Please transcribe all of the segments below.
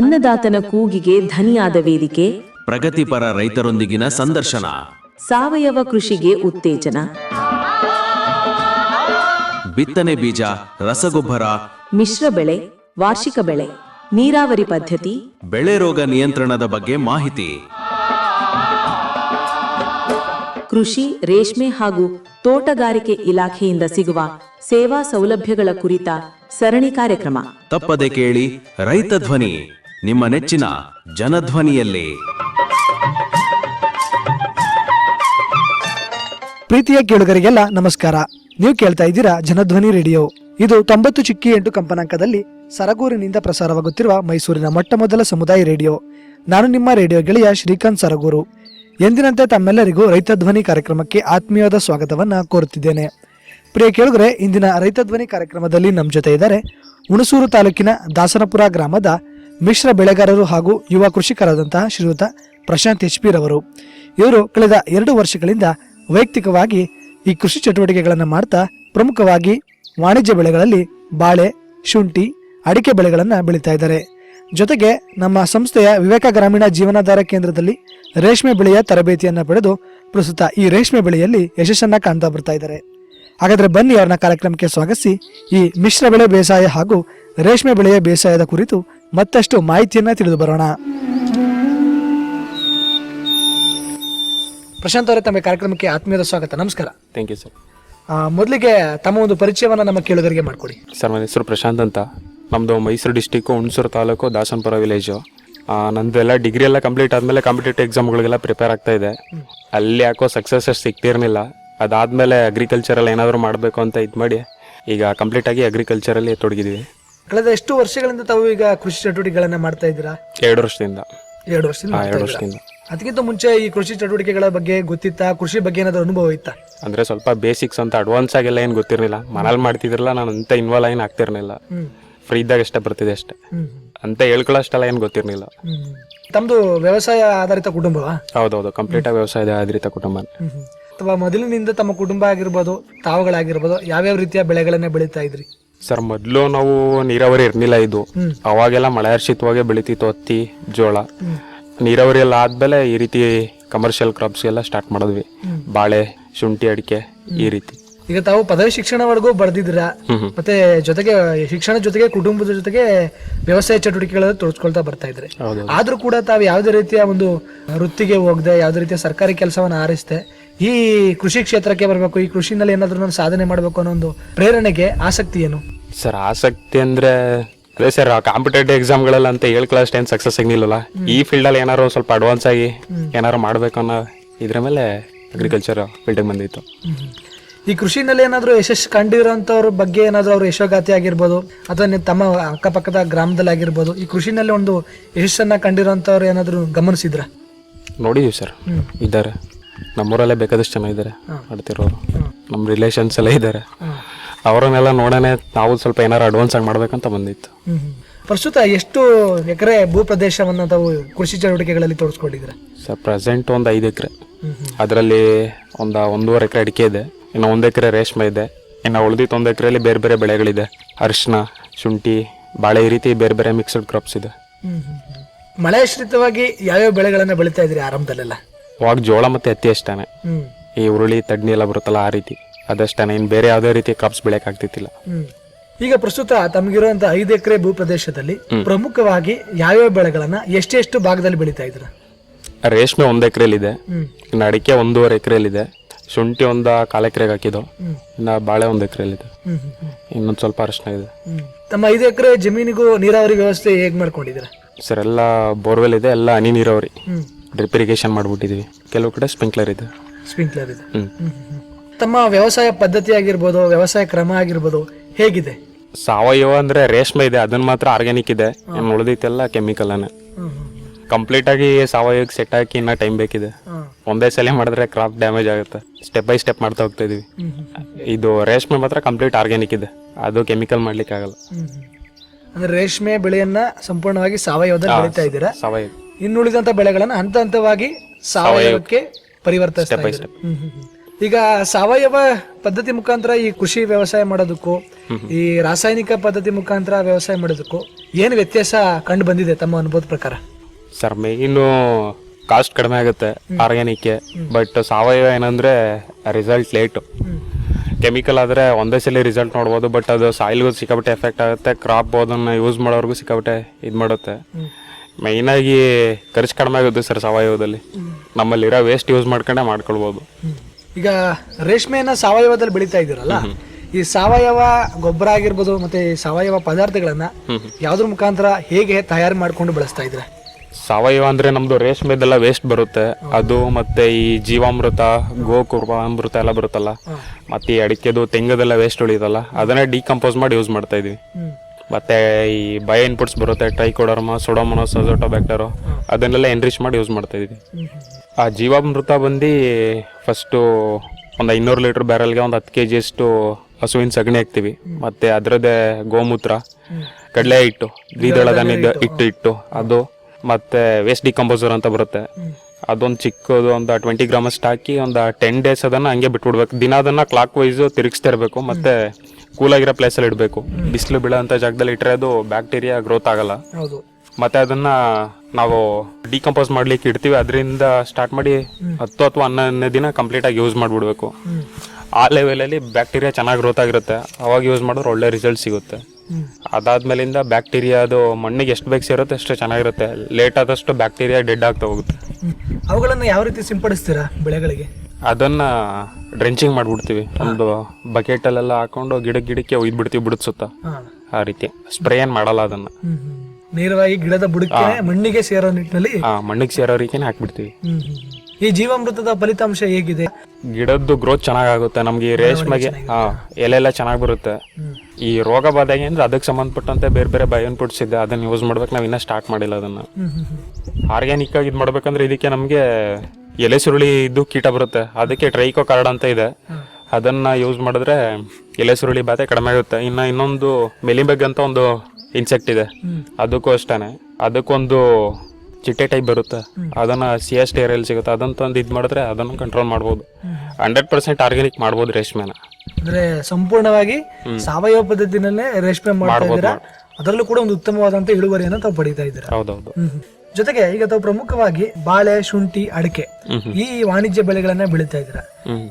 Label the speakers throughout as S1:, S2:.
S1: ಅನ್ನದಾತನ ಕೂಗಿಗೆ ಧನಿಯಾದ ವೇದಿಕೆ
S2: ಪ್ರಗತಿಪರ ರೈತರೊಂದಿಗಿನ ಸಂದರ್ಶನ.
S1: ಸಾವಯವ ಕೃಷಿಗೆ ಉತ್ತೇಜನ.
S2: ಬಿತ್ತನೆ ಬೀಜ ರಸಗೊಬ್ಬರ
S1: ಮಿಶ್ರ ಬೆಳೆ ವಾರ್ಷಿಕ ಬೆಳೆ ನೀರಾವರಿ ಪದ್ಧತಿ
S2: ಬೆಳೆ ರೋಗ ನಿಯಂತ್ರಣದ ಬಗ್ಗೆ ಮಾಹಿತಿ.
S1: ಕೃಷಿ ರೇಷ್ಮೆ ಹಾಗೂ ತೋಟಗಾರಿಕೆ ಇಲಾಖೆಯಿಂದ ಸಿಗುವ ಸೇವಾ ಸೌಲಭ್ಯಗಳ ಕುರಿತ ಸರಣಿ ಕಾರ್ಯಕ್ರಮ.
S2: ತಪ್ಪದೆ ಕೇಳಿ ರೈತ ಧ್ವನಿ. ನಿಮ್ಮ ನೆಚ್ಚಿನ ಜನಧ್ವನಿಯಲ್ಲಿ.
S3: ಪ್ರೀತಿಯ ಕೇಳುಗರಿಗೆಲ್ಲ ನಮಸ್ಕಾರ. ನೀವು ಕೇಳ್ತಾ ಇದ್ದೀರಾ ಜನಧ್ವನಿ ರೇಡಿಯೋ. ಇದು ತೊಂಬತ್ತು ಚಿಕ್ಕಿ ಎಂಟು ಕಂಪನಾಂಕದಲ್ಲಿ ಸರಗೂರಿನಿಂದ ಪ್ರಸಾರವಾಗುತ್ತಿರುವ ಮೈಸೂರಿನ ಮೊಟ್ಟ ಮೊದಲ ಸಮುದಾಯ ರೇಡಿಯೋ. ನಾನು ನಿಮ್ಮ ರೇಡಿಯೋ ಗೆಳೆಯ ಶ್ರೀಕಾಂತ್ ಸರಗೂರು. ಎಂದಿನಂತೆ ತಮ್ಮೆಲ್ಲರಿಗೂ ರೈತ ಧ್ವನಿ ಕಾರ್ಯಕ್ರಮಕ್ಕೆ ಆತ್ಮೀಯವಾದ ಸ್ವಾಗತವನ್ನು ಕೋರುತ್ತಿದ್ದೇನೆ. ಪ್ರಿಯ ಕೇಳುಗರೆ, ಇಂದಿನ ರೈತ ಧ್ವನಿ ಕಾರ್ಯಕ್ರಮದಲ್ಲಿ ನಮ್ಮ ಜೊತೆ ಇದ್ದಾರೆ ಹುಣಸೂರು ತಾಲೂಕಿನ ದಾಸನಪುರ ಗ್ರಾಮದ ಮಿಶ್ರ ಬೆಳೆಗಾರರು ಹಾಗೂ ಯುವ ಕೃಷಿಕರಾದಂತಹ ಶ್ರೀಯುತ ಪ್ರಶಾಂತ್ ಎಚ್ ರವರು. ಇವರು ಕಳೆದ ಎರಡು ವರ್ಷಗಳಿಂದ ವೈಯಕ್ತಿಕವಾಗಿ ಈ ಕೃಷಿ ಚಟುವಟಿಕೆಗಳನ್ನು ಮಾಡ್ತಾ ಪ್ರಮುಖವಾಗಿ ವಾಣಿಜ್ಯ ಬೆಳೆಗಳಲ್ಲಿ ಬಾಳೆ, ಶುಂಠಿ, ಅಡಿಕೆ ಬೆಳೆಗಳನ್ನು ಬೆಳೀತಾ ಇದ್ದಾರೆ. ಜೊತೆಗೆ ನಮ್ಮ ಸಂಸ್ಥೆಯ ವಿವೇಕ ಗ್ರಾಮೀಣ ಜೀವನಾಧಾರ ಕೇಂದ್ರದಲ್ಲಿ ರೇಷ್ಮೆ ಬೆಳೆಯ ತರಬೇತಿಯನ್ನು ಪಡೆದು ಪ್ರಸ್ತುತ ಈ ರೇಷ್ಮೆ ಬೆಳೆಯಲ್ಲಿ ಯಶಸ್ಸನ್ನು ಕಾಣ್ತಾ ಬರ್ತಾ ಇದ್ದಾರೆ. ಹಾಗಾದರೆ ಬನ್ನಿ ಅವ್ರನ್ನ ಕಾರ್ಯಕ್ರಮಕ್ಕೆ ಸ್ವಾಗತಿಸಿ ಈ ಮಿಶ್ರ ಬೆಳೆ ಬೇಸಾಯ ಹಾಗೂ ರೇಷ್ಮೆ ಬೆಳೆಯ ಬೇಸಾಯದ ಕುರಿತು ಮತ್ತಷ್ಟು ಮಾಹಿತಿಯನ್ನ ತಿಳಿದು ಬರೋಣ. ಪ್ರಶಾಂತ್ ಅವರೇ ತಮ್ಮ ಕಾರ್ಯಕ್ರಮಕ್ಕೆ ಆತ್ಮೀಯದ ಸ್ವಾಗತ. ನಮಸ್ಕಾರ.
S4: ಥ್ಯಾಂಕ್ ಯು ಸರ್
S3: ಆ, ಮೊದಲಿಗೆ ತಮ್ಮ ಒಂದು ಪರಿಚಯವನ್ನು ನಮ್ಮ ಕೇಳುಗರಿಗೆ ಮಾಡಿಕೊಡಿ.
S4: ಸರ್ ನನ್ನ ಹೆಸರು ಪ್ರಶಾಂತ್ ಅಂತ. ನಮ್ಮದು ಮೈಸೂರು ಡಿಸ್ಟಿಕ್ಕು ಹುಣಸೂರು ತಾಲೂಕು ದಾಸನಪುರ ವಿಲೇಜು ನಂದೆಲ್ಲ ಡಿಗ್ರಿ ಎಲ್ಲ ಕಂಪ್ಲೀಟ್ ಆದಮೇಲೆ ಕಾಂಪಿಟೇಟಿವ್ ಎಕ್ಸಾಮ್ಗಳಿಗೆಲ್ಲ ಪ್ರಿಪೇರ್ ಆಗ್ತಾ ಇದೆ. ಅಲ್ಲಿ ಯಾಕೋ ಸಕ್ಸಸ್ ಅಷ್ಟು ಸಿಗ್ತಿರ್ಲಿಲ್ಲ ಅದಾದಮೇಲೆ ಅಗ್ರಿಕಲ್ಚರಲ್ಲಿ ಏನಾದರೂ ಮಾಡಬೇಕು ಅಂತ ಇದು ಮಾಡಿ ಈಗ ಕಂಪ್ಲೀಟಾಗಿ ಅಗ್ರಿಕಲ್ಚರಲ್ಲಿ ತೊಡಗಿದ್ದೀವಿ
S3: ಕಳೆದ ಎಷ್ಟು ವರ್ಷಗಳಿಂದ ತಾವು ಈಗ ಕೃಷಿ ಚಟುವಟಿಕೆಗಳನ್ನ ಮಾಡ್ತಾ ಇದ್ದೀರಾ?
S4: ಎರಡು ವರ್ಷದಿಂದ.
S3: ಎರಡು ವರ್ಷದಿಂದ
S4: ಹಾಂ
S3: ಮಾಡ್ತಾ
S4: ಎರಡು
S3: ಇದ್ದೀರಾ.
S4: ವರ್ಷದಿಂದ.
S3: ಅದಕ್ಕಿಂತ ಮುಂಚೆ ಈ ಕೃಷಿ ಚಟುವಟಿಕೆಗಳ ಬಗ್ಗೆ ಗೊತ್ತಿತ್ತಾ? ಕೃಷಿ ಬಗ್ಗೆ ಏನಾದ್ರು ಅನುಭವ ಇತ್ತಾ?
S4: ಅಂದ್ರೆ ಸ್ವಲ್ಪ ಬೇಸಿಕ್ಸ್ ಅಂತ ಅಡ್ವಾನ್ಸ್ ಆಗೆಲ್ಲ ಏನು ಗೊತ್ತಿರಲಿಲ್ಲ. ಮನೇಲಿ ಮಾಡ್ತಿದ್ರಲ್ಲ ನಾನು ಅಂತ ಇನ್ವಾಲ್ವ್ ಏನು ಆಗ್ತಿರ್ಲಿಲ್ಲ.
S3: ಹ್ಮ್.
S4: ಫ್ರೀ ಇದ್ದಾಗ ಅಷ್ಟೇ ಬರ್ತಿದೆ ಅಷ್ಟೇ.
S3: ಹ್ಮ್.
S4: ಅಂತ ಹೇಳ್ಕೊಳ್ಳೋಷ್ಟೆಲ್ಲ ಏನು ಗೊತ್ತಿರಲಿಲ್ಲ.
S3: ಹ್ಮ್. ತಮ್ದು ವ್ಯವಸಾಯ ಆಧಾರಿತ ಕುಟುಂಬವಾ?
S4: ಹೌದೌದು ಕಂಪ್ಲೀಟಾಗಿ ವ್ಯವಸಾಯದ ಆಧಾರಿತ ಕುಟುಂಬ.
S3: ಹ್ಮ್ ಹ್ಮ್. ಅಥವಾ ಮೊದಲಿನಿಂದ ತಮ್ಮ ಕುಟುಂಬ ಆಗಿರ್ಬೋದು ತಾವುಗಳಾಗಿರ್ಬೋದು ಯಾವ್ಯಾವ ರೀತಿಯ ಬೆಳೆಗಳನ್ನ ಬೆಳೀತಾ ಇದ್ರಿ?
S4: ಸರ್ ಮೊದ್ಲು ನಾವು ನೀರಾವರಿ ಇರ್ಲಿಲ್ಲ ಇದು. ಅವಾಗೆಲ್ಲ ಮಳೆ ಆಶ್ರಿತವಾಗಿ ಬೆಳಿತಿತ್ತು ಹತ್ತಿ ಜೋಳ. ನೀರಾವರಿ ಎಲ್ಲ ಆದ್ಮೇಲೆ ಈ ರೀತಿ ಕಮರ್ಷಿಯಲ್ ಕ್ರಾಪ್ಸ್ ಎಲ್ಲ ಸ್ಟಾರ್ಟ್ ಮಾಡಿದ್ವಿ. ಬಾಳೆ ಶುಂಠಿ ಅಡಿಕೆ ಈ ರೀತಿ.
S3: ಈಗ ತಾವು ಪದವಿ ಶಿಕ್ಷಣವರೆಗೂ
S4: ಹ್ಮ್.
S3: ಮತ್ತೆ ಜೊತೆಗೆ ಶಿಕ್ಷಣ ಜೊತೆಗೆ ಕುಟುಂಬದ ಜೊತೆಗೆ ವ್ಯವಸಾಯ ಚಟುವಟಿಕೆಗಳಲ್ಲಿ ತೊಡಸ್ಕೊಳ್ತಾ ಬರ್ತಾ ಇದ್ರೆ. ಆದ್ರೂ ಕೂಡ ತಾವು ಯಾವುದೇ ರೀತಿಯ ಒಂದು ವೃತ್ತಿಗೆ ಹೋಗದೆ ಯಾವುದೇ ರೀತಿಯ ಸರ್ಕಾರಿ ಕೆಲಸವನ್ನ ಆರಿಸದೆ ಈ ಕೃಷಿ ಕ್ಷೇತ್ರಕ್ಕೆ ಬರಬೇಕು ಈ ಕೃಷಿನಲ್ಲಿ ಏನಾದರೂ ನಾನು ಸಾಧನೆ ಮಾಡಬೇಕು ಅನ್ನೋ ಒಂದು ಪ್ರೇರಣೆಗೆ ಆಸಕ್ತಿ ಏನು?
S4: ಸರ್ ಆಸಕ್ತಿ ಅಂದ್ರೆ ಅದೇ ಸರ್ ಕಾಂಪಿಟೇಟಿವ್ ಎಕ್ಸಾಮ್ಗಳೆಲ್ಲ ಅಂತ ಕ್ಲಾಸ್ ಟೈಮ್ ಸಕ್ಸಸ್ ಆಗಿಲ್ಲ ಈ ಫೀಲ್ಡಲ್ಲಿ ಏನಾರು ಸ್ವಲ್ಪ ಅಡ್ವಾನ್ಸ್ ಆಗಿ ಏನಾರು ಮಾಡ್ಬೇಕು ಅನ್ನೋ ಇದ್ರ ಮೇಲೆ ಅಗ್ರಿಕಲ್ಚರ್ ಫೀಲ್ಡ್ ಬಂದಿತ್ತು.
S3: ಈ ಕೃಷಿನಲ್ಲಿ ಏನಾದರೂ ಯಶಸ್ಸು ಕಂಡಿರೋಂಥವ್ರ ಬಗ್ಗೆ ಏನಾದರೂ ಅವ್ರ ಯಶೋಗಾತಿ ಆಗಿರ್ಬೋದು ಅಥವಾ ನೀವು ತಮ್ಮ ಅಕ್ಕಪಕ್ಕದ ಗ್ರಾಮದಲ್ಲಿ ಆಗಿರ್ಬೋದು ಈ ಕೃಷಿನಲ್ಲಿ ಒಂದು ಯಶಸ್ಸನ್ನ ಕಂಡಿರೋಂಥವ್ರು ಏನಾದರೂ ಗಮನಿಸಿದ್ರ?
S4: ನೋಡಿದೀವಿ ಸರ್ ಇದ್ದಾರೆ. ನಮ್ಮೂರಲ್ಲೇ ಬೇಕಾದಷ್ಟು ಜನ ಇದ್ದಾರೆ ಮಾಡ್ತಿರೋರು. ನಮ್ಮ ರಿಲೇಷನ್ಸ್ ಎಲ್ಲ ಇದ್ದಾರೆ. ಅವರನ್ನೆಲ್ಲ ನೋಡೋಣ ನಾವು ಸ್ವಲ್ಪ ಏನಾರು ಅಡ್ವಾನ್ಸ್ ಆಗಿ ಮಾಡ್ಬೇಕಂತ ಬಂದಿತ್ತು.
S3: ಪ್ರಸ್ತುತ ಎಷ್ಟು ಎಕರೆ ಭೂ ಪ್ರದೇಶವನ್ನು ತಾವು ಕೃಷಿ ಚಟುವಟಿಕೆಗಳಲ್ಲಿ ತೋರಿಸ್ಕೊಂಡಿದ್ರೆ
S4: ಸರ್ ಪ್ರೆಸೆಂಟ್ ಒಂದು ಐದು ಎಕರೆ. ಅದರಲ್ಲಿ ಒಂದು ಒಂದೂವರೆ ಎಕರೆ ಅಡಿಕೆ ಇದೆ ಇನ್ನು ಒಂದು ಎಕರೆ ರೇಷ್ಮೆ ಇದೆ ಇನ್ನು ಉಳಿದಿತ್ತು ಒಂದು ಎಕರೆಯಲ್ಲಿ ಬೇರೆ ಬೇರೆ ಬೆಳೆಗಳಿದೆ. ಅರಿಶಿನ ಶುಂಠಿ ಬಾಳೆ ಈ ರೀತಿ ಬೇರೆ ಬೇರೆ ಮಿಕ್ಸ್ಡ್ ಕ್ರಾಪ್ಸ್ ಇದೆ.
S3: ಮಳೆಯಾಶ್ರಿತವಾಗಿ ಯಾವ್ಯಾವ ಬೆಳೆಗಳನ್ನ ಬೆಳೀತಾ ಇದ್ರಿ ಆರಂಭದಲ್ಲೆಲ್ಲ?
S4: ಅವಾಗ ಜೋಳ ಮತ್ತೆ ಹತ್ತಿ ಅಷ್ಟೇ ಈ ಉರುಳಿ ತಡ್ನಿ ಎಲ್ಲ ಬರುತ್ತಲ್ಲ ಆ ರೀತಿ. ಅದಷ್ಟೇ ಇನ್ನು ಬೇರೆ ಯಾವುದೇ ರೀತಿ ಕಪ್ಸ್ ಬೆಳೆಯಕ್
S3: ಆಗ್ತಿತ್ತಿಲ್ಲ. ಈಗ ಪ್ರಸ್ತುತ ತಮಗಿರುವಂತ ಐದು ಎಕರೆ ಭೂ ಪ್ರದೇಶದಲ್ಲಿ ಪ್ರಮುಖವಾಗಿ ಯಾವ್ಯಾವ ಬೆಳೆಗಳನ್ನ ಎಷ್ಟೆಷ್ಟು ಭಾಗದಲ್ಲಿ ಬೆಳೀತಾ ಇದ್ರ
S4: ರೇಷ್ಮೆ ಒಂದ್ ಎಕರೆಲಿದೆ ಇನ್ನು ಅಡಿಕೆ ಒಂದೂವರೆ ಎಕರೆಲಿದೆ ಶುಂಠಿ ಒಂದು ಕಾಲು ಎಕರೆಗೆ ಹಾಕಿದ್ದು ಇನ್ನು ಬಾಳೆ ಒಂದು ಎಕರೆಲಿದೆ ಇನ್ನೊಂದು ಸ್ವಲ್ಪ ಅರಿಶಿನ ಇದೆ.
S3: ತಮ್ಮ ಐದು ಎಕರೆ ಜಮೀನಿಗೂ ನೀರಾವರಿ ವ್ಯವಸ್ಥೆ ಹೇಗ್ ಮಾಡ್ಕೊಂಡಿದ್ದೀರಾ?
S4: ಸರ್ ಎಲ್ಲ ಬೋರ್ವೆಲ್ ಇದೆ ಎಲ್ಲ ಹನಿ ನೀರಾವರಿ. ಡ್ರಿಪ್ ಇರಿಗೇಷನ್ ಮಾಡ್ಬಿಟ್ಟಿದೀವಿ. ಕೆಲವು ಕಡೆ ಸ್ಪ್ರಿಂಕ್ಲರ್ ಇದೆ.
S3: ಸ್ಪ್ರಿಂಕ್ಲರ್ ಇದೆ.
S4: ಹ್ಮ್.
S3: ತಮ್ಮ ವ್ಯವಸಾಯ ಪದ್ಧತಿ ಆಗಿರ್ಬೋದು ವ್ಯವಸಾಯ ಕ್ರಮ ಆಗಿರ್ಬೋದು ಹೇಗಿದೆ?
S4: ಸಾವಯವ ಅಂದ್ರೆ ರೇಷ್ಮೆ ಇದೆ ಅದನ್ನ ಮಾತ್ರ ಆರ್ಗ್ಯಾನಿಕ್ ಇದೆ. ಇನ್ನು ಉಳಿದೈತೆಲ್ಲ ಕೆಮಿಕಲ್
S3: ಅನ್ನ
S4: ಕಂಪ್ಲೀಟ್ ಆಗಿ ಸಾವಯವಕ್ಕೆ ಸೆಟ್ ಹಾಕಿ ಇನ್ನ ಟೈಮ್ ಬೇಕಿದೆ. ಒಂದೇ ಸಲ ಮಾಡಿದ್ರೆ ಕ್ರಾಪ್ ಡ್ಯಾಮೇಜ್ ಆಗುತ್ತೆ. ಸ್ಟೆಪ್ ಬೈ ಸ್ಟೆಪ್ ಮಾಡ್ತಾ ಹೋಗ್ತಾ ಇದೀವಿ. ಇದು ರೇಷ್ಮೆ ಮಾತ್ರ ಕಂಪ್ಲೀಟ್ ಆರ್ಗ್ಯಾನಿಕ್ ಇದೆ. ಅದು ಕೆಮಿಕಲ್ ಮಾಡ್ಲಿಕ್ಕೆ ಆಗಲ್ಲ.
S3: ಅಂದ್ರೆ ರೇಷ್ಮೆ ಬೆಳೆಯನ್ನ ಸಂಪೂರ್ಣವಾಗಿ ಸಾವಯವದಲ್ಲಿ ಬೆಳೀತಾ ಇದ್ದೀರಾ?
S4: ಸಾವಯವ.
S3: ಇನ್ನುಳಿದಂತ ಬೆಳೆಗಳನ್ನ ಹಂತ ಹಂತವಾಗಿ ಸಾವಯವಕ್ಕೆ ಪರಿವರ್ತಿಸ್ತಾ ಇದ್ದೀರಾ. ಈಗ ಸಾವಯವ ಪದ್ಧತಿ ಮುಖಾಂತರ ಈ ಕೃಷಿ ವ್ಯವಸಾಯ ಮಾಡೋದಕ್ಕೂ ಈ ರಾಸಾಯನಿಕ ಪದ್ಧತಿ ಮುಖಾಂತರ ವ್ಯವಸಾಯ ಮಾಡೋದಕ್ಕೂ ಏನು ವ್ಯತ್ಯಾಸ ಕಂಡು ಬಂದಿದೆ ತಮ್ಮ ಅನುಭವದ ಪ್ರಕಾರ?
S4: ಸರ್ ಇನ್ನು ಕಾಸ್ಟ್ ಕಡಿಮೆ ಆಗುತ್ತೆ ಆರ್ಗ್ಯಾನಿಕ್ ಬಟ್ ಸಾವಯವ ಏನಂದ್ರೆ ರಿಸಲ್ಟ್ ಲೇಟು ಕೆಮಿಕಲ್ ಆದರೆ ಒಂದೇ ಸಲ ರಿಸಲ್ಟ್ ನೋಡ್ಬೋದು ಬಟ್ ಅದು ಸಾಯಿಲ್ಗೂ ಸಿಕ್ಕಾಪಟ್ಟೆ ಎಫೆಕ್ಟ್ ಆಗುತ್ತೆ ಕ್ರಾಪ್ ಅದನ್ನು ಯೂಸ್ ಮಾಡೋರ್ಗೂ ಸಿಕ್ಕಾಪಟ್ಟೆ ಇದು ಮಾಡುತ್ತೆ. ಮೇಯ್ನಾಗಿ ಖರ್ಚು ಕಡಿಮೆ ಆಗುತ್ತೆ ಸರ್ ಸಾವಯವದಲ್ಲಿ. ನಮ್ಮಲ್ಲಿರೋ ವೇಸ್ಟ್ ಯೂಸ್ ಮಾಡ್ಕೊಂಡೆ ಮಾಡ್ಕೊಳ್ಬೋದು.
S3: ಈಗ ರೇಷ್ಮೆಯನ್ನ ಸಾವಯವದಲ್ಲಿ ಬೆಳೀತಾ ಇದ್ದೀರಲ್ಲ ಈ ಸಾವಯವ ಗೊಬ್ಬರ ಆಗಿರ್ಬೋದು ಮತ್ತೆ ಈ ಸಾವಯವ ಪದಾರ್ಥಗಳನ್ನ ಯಾವ್ದ್ರ ಮುಖಾಂತರ ಹೇಗೆ ತಯಾರು ಮಾಡ್ಕೊಂಡು ಬಳಸ್ತಾ ಇದ್ರೆ
S4: ಸಾವಯವ ಅಂದ್ರೆ ನಮ್ದು ರೇಷ್ಮೆದೆಲ್ಲ ವೇಸ್ಟ್ ಬರುತ್ತೆ. ಅದು ಮತ್ತೆ ಈ ಜೀವಾಮೃತ ಗೋಕುರ್ಮಾಮೃತ ಎಲ್ಲ ಬರುತ್ತಲ್ಲ ಮತ್ತೆ ಈ ಅಡಿಕೆದು ತೆಂಗದೆಲ್ಲ ವೇಸ್ಟ್ ಉಳಿಯುತ್ತಲ್ಲ ಅದನ್ನೇ ಡಿಕಂಪೋಸ್ ಮಾಡಿ ಯೂಸ್ ಮಾಡ್ತಾ ಇದೀವಿ ಮತ್ತೆ ಈ ಬಯೋ ಇನ್ಪುಟ್ಸ್ ಬರುತ್ತೆ, ಟ್ರೈಕೋಡರ್ಮ ಸೊಡೋಮೊನೋಸ್ ಅಜೋಟೋಬ್ಯಾಕ್ಟರು ಅದನ್ನೆಲ್ಲ ಎನ್ರಿಚ್ ಮಾಡಿ ಯೂಸ್ ಮಾಡ್ತಾ ಇದೀವಿ ಆ ಜೀವಾಮೃತ ಬಂದು ಫಸ್ಟು ಒಂದು ಐನೂರು ಲೀಟರ್ ಬ್ಯಾರಲ್ಗೆ ಒಂದು ಹತ್ತು ಕೆ ಜಿಯಷ್ಟು ಹಸುವಿನ ಸಗಣಿ ಹಾಕ್ತೀವಿ. ಮತ್ತು ಅದರದ್ದೇ ಗೋಮೂತ್ರ, ಕಡಲೆ ಹಿಟ್ಟು, ದ್ವಿದಳ ಧಾನ್ಯದ ಹಿಟ್ಟು ಇಟ್ಟು ಅದು, ಮತ್ತು ವೇಸ್ಟ್ ಡಿಕಂಪೋಸರ್ ಅಂತ ಬರುತ್ತೆ. ಅದೊಂದು ಚಿಕ್ಕದು ಒಂದು ಟ್ವೆಂಟಿ ಗ್ರಾಮಸ್ಟ್ ಹಾಕಿ ಒಂದು ಟೆನ್ ಡೇಸ್ ಅದನ್ನು ಹಂಗೆ ಬಿಟ್ಬಿಡ್ಬೇಕು. ದಿನ ಅದನ್ನು ಕ್ಲಾಕ್ ವೈಸು ತಿರುಗಿಸ್ತಾ ಇರಬೇಕು. ಮತ್ತೆ ಕೂಲ್ ಆಗಿರೋ ಪ್ಲೇಸಲ್ಲಿ ಇಡಬೇಕು. ಬಿಸಿಲು ಬೀಳೋಂಥ ಜಾಗದಲ್ಲಿ ಇಟ್ಟರೆ ಅದು ಬ್ಯಾಕ್ಟೀರಿಯಾ ಗ್ರೋತ್ ಆಗಲ್ಲ.
S3: ಹೌದು.
S4: ಮತ್ತೆ ಅದನ್ನ ನಾವು ಡಿಕಂಪೋಸ್ ಮಾಡ್ಲಿಕ್ಕೆ ಇಡ್ತೀವಿ. ಅದರಿಂದ ಸ್ಟಾರ್ಟ್ ಮಾಡಿ ಹತ್ತು ಅಥವಾ ಹನ್ನೊಂದನೇ ದಿನ ಕಂಪ್ಲೀಟ್ ಆಗಿ ಯೂಸ್ ಮಾಡಿಬಿಡ್ಬೇಕು. ಆ ಲೆವೆಲಲ್ಲಿ ಬ್ಯಾಕ್ಟೀರಿಯಾ ಚೆನ್ನಾಗಿ ಗ್ರೋತ್ ಆಗಿರುತ್ತೆ. ಅವಾಗ ಯೂಸ್ ಮಾಡಿದ್ರೆ ಒಳ್ಳೆ ರಿಸಲ್ಟ್ ಸಿಗುತ್ತೆ. ಅದಾದ್ಮೇಲಿಂದ ಬ್ಯಾಕ್ಟೀರಿಯಾ ಅದು ಮಣ್ಣಿಗೆ ಎಷ್ಟು ಬೇಕು ಸೇರುತ್ತೆ ಅಷ್ಟು ಚೆನ್ನಾಗಿರುತ್ತೆ. ಲೇಟ್ ಆದಷ್ಟು ಬ್ಯಾಕ್ಟೀರಿಯಾ ಡೆಡ್ ಆಗ್ತಾ ಹೋಗುತ್ತೆ.
S3: ಅವುಗಳನ್ನು ಯಾವ ರೀತಿ ಸಿಂಪಡಿಸ್ತೀರಾ ಬೆಳೆಗಳಿಗೆ?
S4: ಅದನ್ನ ಡ್ರೆಂಚಿಂಗ್ ಮಾಡ್ಬಿಡ್ತೀವಿ. ಒಂದು ಬಕೆಟಲ್ಲೆಲ್ಲ ಹಾಕೊಂಡು ಗಿಡಕ್ಕೆ ಗಿಡಕ್ಕೆ ಒಯ್ದು ಬಿಡ್ತೀವಿ ಬಿಡಿಸುತ್ತ. ಆ ರೀತಿ. ಸ್ಪ್ರೇ ಏನು ಮಾಡಲ್ಲ ಅದನ್ನ.
S3: ನೇರವಾಗಿ ಗಿಡದ ಬುಡಕ್ಕೆ ಮಣ್ಣಿಗೆ ಸೇರೋ ನಿಟ್ಟಿನಲ್ಲಿ?
S4: ಮಣ್ಣಿಗೆ ಸೇರೋ ರೀತಿನೇ ಹಾಕ್ಬಿಡ್ತೀವಿ.
S3: ಈ ಜೀವಾಮೃತದ ಫಲಿತಾಂಶ ಹೇಗಿದೆ?
S4: ಗಿಡದ್ದು ಗ್ರೋತ್ ಚೆನ್ನಾಗಾಗುತ್ತೆ. ನಮ್ಗೆ ರೇಷ್ಮೆಗೆ ಎಲೆ ಎಲ್ಲ ಚೆನ್ನಾಗಿ ಬರುತ್ತೆ. ಈ ರೋಗ ಬಾಧೆಗೆ ಅಂದ್ರೆ ಅದಕ್ಕೆ ಸಂಬಂಧಪಟ್ಟಂತೆ ಬೇರೆ ಬೇರೆ ಬಯೋನ್ ಪುಟ್ಸ್ ಇದೆ ಅದನ್ನ ಯೂಸ್ ಮಾಡ್ಬೇಕು ನಾವು ಇನ್ನ ಸ್ಟಾರ್ಟ್ ಮಾಡಿಲ್ಲ ಅದನ್ನ. ಆರ್ಗ್ಯಾನಿಕ್ ಆಗಿ ಇದು ಮಾಡ್ಬೇಕಂದ್ರೆ ಇದಕ್ಕೆ ನಮಗೆ ಎಲೆ ಸುರುಳಿ ಇದ್ದು ಕೀಟ ಬರುತ್ತೆ. ಅದಕ್ಕೆ ಟ್ರೈಕೋ ಕಾರ್ಡ್ ಅಂತ ಇದೆ. ಅದನ್ನ ಯೂಸ್ ಮಾಡಿದ್ರೆ ಎಲೆ ಸುರುಳಿ ಬಾಧೆ ಕಡಿಮೆ ಆಗುತ್ತೆ. ಇನ್ನ ಇನ್ನೊಂದು ಮೆಲಿಬೆಗ್ ಅಂತ ಒಂದು ಇನ್ಸೆಕ್ಟ್ ಇದೆ. ಅದಕ್ಕೂ ಅಷ್ಟೇ ಅದಕ್ಕೊಂದು ಚಿಟ್ಟೆ ಟೈಪ್ ಬರುತ್ತೆ. ಅದನ್ನ ಸಿ ಎಸ್ ಟಿ ಏರಿಯಲ್ಲಿ ಸಿಗುತ್ತೆ. ಅದನ್ನ ತಂದು ಇದು ಮಾಡಿದ್ರೆ ಅದನ್ನು ಕಂಟ್ರೋಲ್ ಮಾಡ್ಬೋದು. ಹಂಡ್ರೆಡ್ ಪರ್ಸೆಂಟ್ ಆರ್ಗ್ಯಾನಿಕ್ ಮಾಡ್ಬೋದು ರೇಷ್ಮೆನ.
S3: ಅಂದ್ರೆ ಸಂಪೂರ್ಣವಾಗಿ ಸಾವಯವ ಪದ್ಧತಿನಲ್ಲೇ ರೇಷ್ಮೆ ಮಾಡ್ಬೋದು ಅದರಲ್ಲೂ ಕೂಡ ಒಂದು ಉತ್ತಮವಾದಂತ ಇಳುವರಿಯನ್ನು ತಾವು ಪಡಿತಾ ಇದ್ದಾರೆ?
S4: ಹೌದೌದು.
S3: ಜೊತೆಗೆ ಈಗ ತಾವು ಪ್ರಮುಖವಾಗಿ ಬಾಳೆ ಶುಂಠಿ ಅಡಿಕೆ ಈ ವಾಣಿಜ್ಯ ಬೆಳೆಗಳನ್ನ ಬೆಳೀತಾ ಇದ್ದೀರಾ?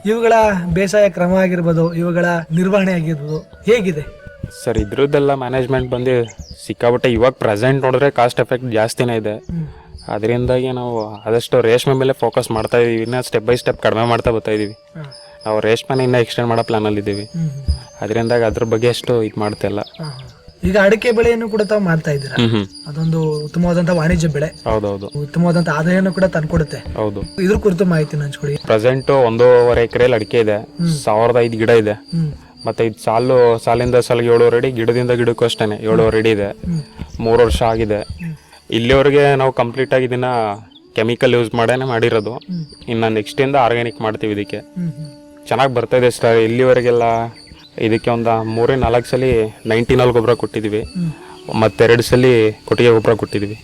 S3: ಇವುಗಳ ಬೇಸಾಯ ಕ್ರಮ ಆಗಿರ್ಬೋದು ಇವುಗಳ ನಿರ್ವಹಣೆ ಆಗಿರ್ಬೋದು ಹೇಗಿದೆ?
S4: ಸರ್ ಇದ್ರದ್ದೆಲ್ಲ ಮ್ಯಾನೇಜ್ಮೆಂಟ್ ಬಂದು ಸಿಕ್ಕಾಬಟ್ಟೆ ಇವಾಗ ಪ್ರೆಸೆಂಟ್ ನೋಡಿದ್ರೆ ಕಾಸ್ಟ್ ಎಫೆಕ್ಟ್ ಜಾಸ್ತಿನೇ ಇದೆ. ಅದರಿಂದಾಗಿ ನಾವು ಆದಷ್ಟು ರೇಷ್ಮೆ ಮೇಲೆ ಫೋಕಸ್ ಮಾಡ್ತಾ ಇದೀವಿ ಇನ್ನ ಸ್ಟೆಪ್ ಬೈ ಸ್ಟೆಪ್ ಕಡಿಮೆ ಮಾಡ್ತಾ ಬರ್ತಾ ಇದೀವಿ ನಾವು ರೇಷ್ಮೆನ ಇನ್ನ ಎಕ್ಸ್ಟೆಂಡ್ ಮಾಡೋ ಪ್ಲಾನಲ್ಲಿ ಇದ್ದೀವಿ ಅದರಿಂದಾಗಿ ಅದ್ರ ಬಗ್ಗೆ ಅಷ್ಟು ಇದು ಮಾಡ್ತಾ ಇಲ್ಲ.
S3: ಈಗ ಅಡಿಕೆ ಬೆಳೆಯನ್ನು ಕೂಡ ತಾವು ಮಾಡ್ತಾ ಇದ್ದೀರಾ? ಅದೊಂದು ಉತ್ತಮವಾದಂತಹ ವಾಣಿಜ್ಯ ಬೆಳೆ.
S4: ಹೌದೌದು.
S3: ಉತ್ತಮವಾದಂತ ಆದಾಯವನ್ನು ಕೂಡ ತಂದ್ಕೊಡುತ್ತೆ.
S4: ಹೌದು.
S3: ಇದ್ರ ಕುರಿತು ಮಾಹಿತಿ ಹಂಚ್ಕೊಡಿ
S4: ಪ್ರೆಸೆಂಟ್ ಒಂದೂವರೆ ಎಕರೆಯಲ್ಲಿ ಅಡಿಕೆ ಇದೆ. ಸಾವಿರದ ಐದು ಗಿಡ ಇದೆ. ಮತ್ತೆ ಇದು ಸಾಲು ಸಾಲಿಂದ ಸಾಲಿಗೆ ಏಳುವರೆ ಅಡಿ ಗಿಡದಿಂದ ಗಿಡಕ್ಕೂ ಅಷ್ಟೇನೆ ಏಳುವರೆ ಅಡಿ ಇದೆ. ಮೂರು ವರ್ಷ ಆಗಿದೆ. ಇಲ್ಲಿವರೆಗೆ ನಾವು ಕಂಪ್ಲೀಟ್ ಆಗಿ ಇದನ್ನ ಕೆಮಿಕಲ್ ಯೂಸ್ ಮಾಡೇನೆ ಮಾಡಿರೋದು. ಇನ್ನು ನೆಕ್ಸ್ಟ್ ಇಂದ ಆರ್ಗ್ಯಾನಿಕ್ ಮಾಡ್ತೀವಿ ಇದಕ್ಕೆ. ಚೆನ್ನಾಗಿ ಬರ್ತಾ ಇದೆ ಸರ್ ಇಲ್ಲಿವರೆಗೆಲ್ಲ ಇದಕ್ಕೆ ಒಂದು ಮೂರೇ ನಾಲ್ಕು ಸಲ ನೈಂಟಿನಲ್ಲಿ ಗೊಬ್ಬರ ಮತ್ತೆ ಮತ್ತೆರಡು ಸಲ ಕೊಟ್ಟಿಗೆ ಗೊಬ್ಬರ
S3: ಕೊಟ್ಟಿದ್ವಿ.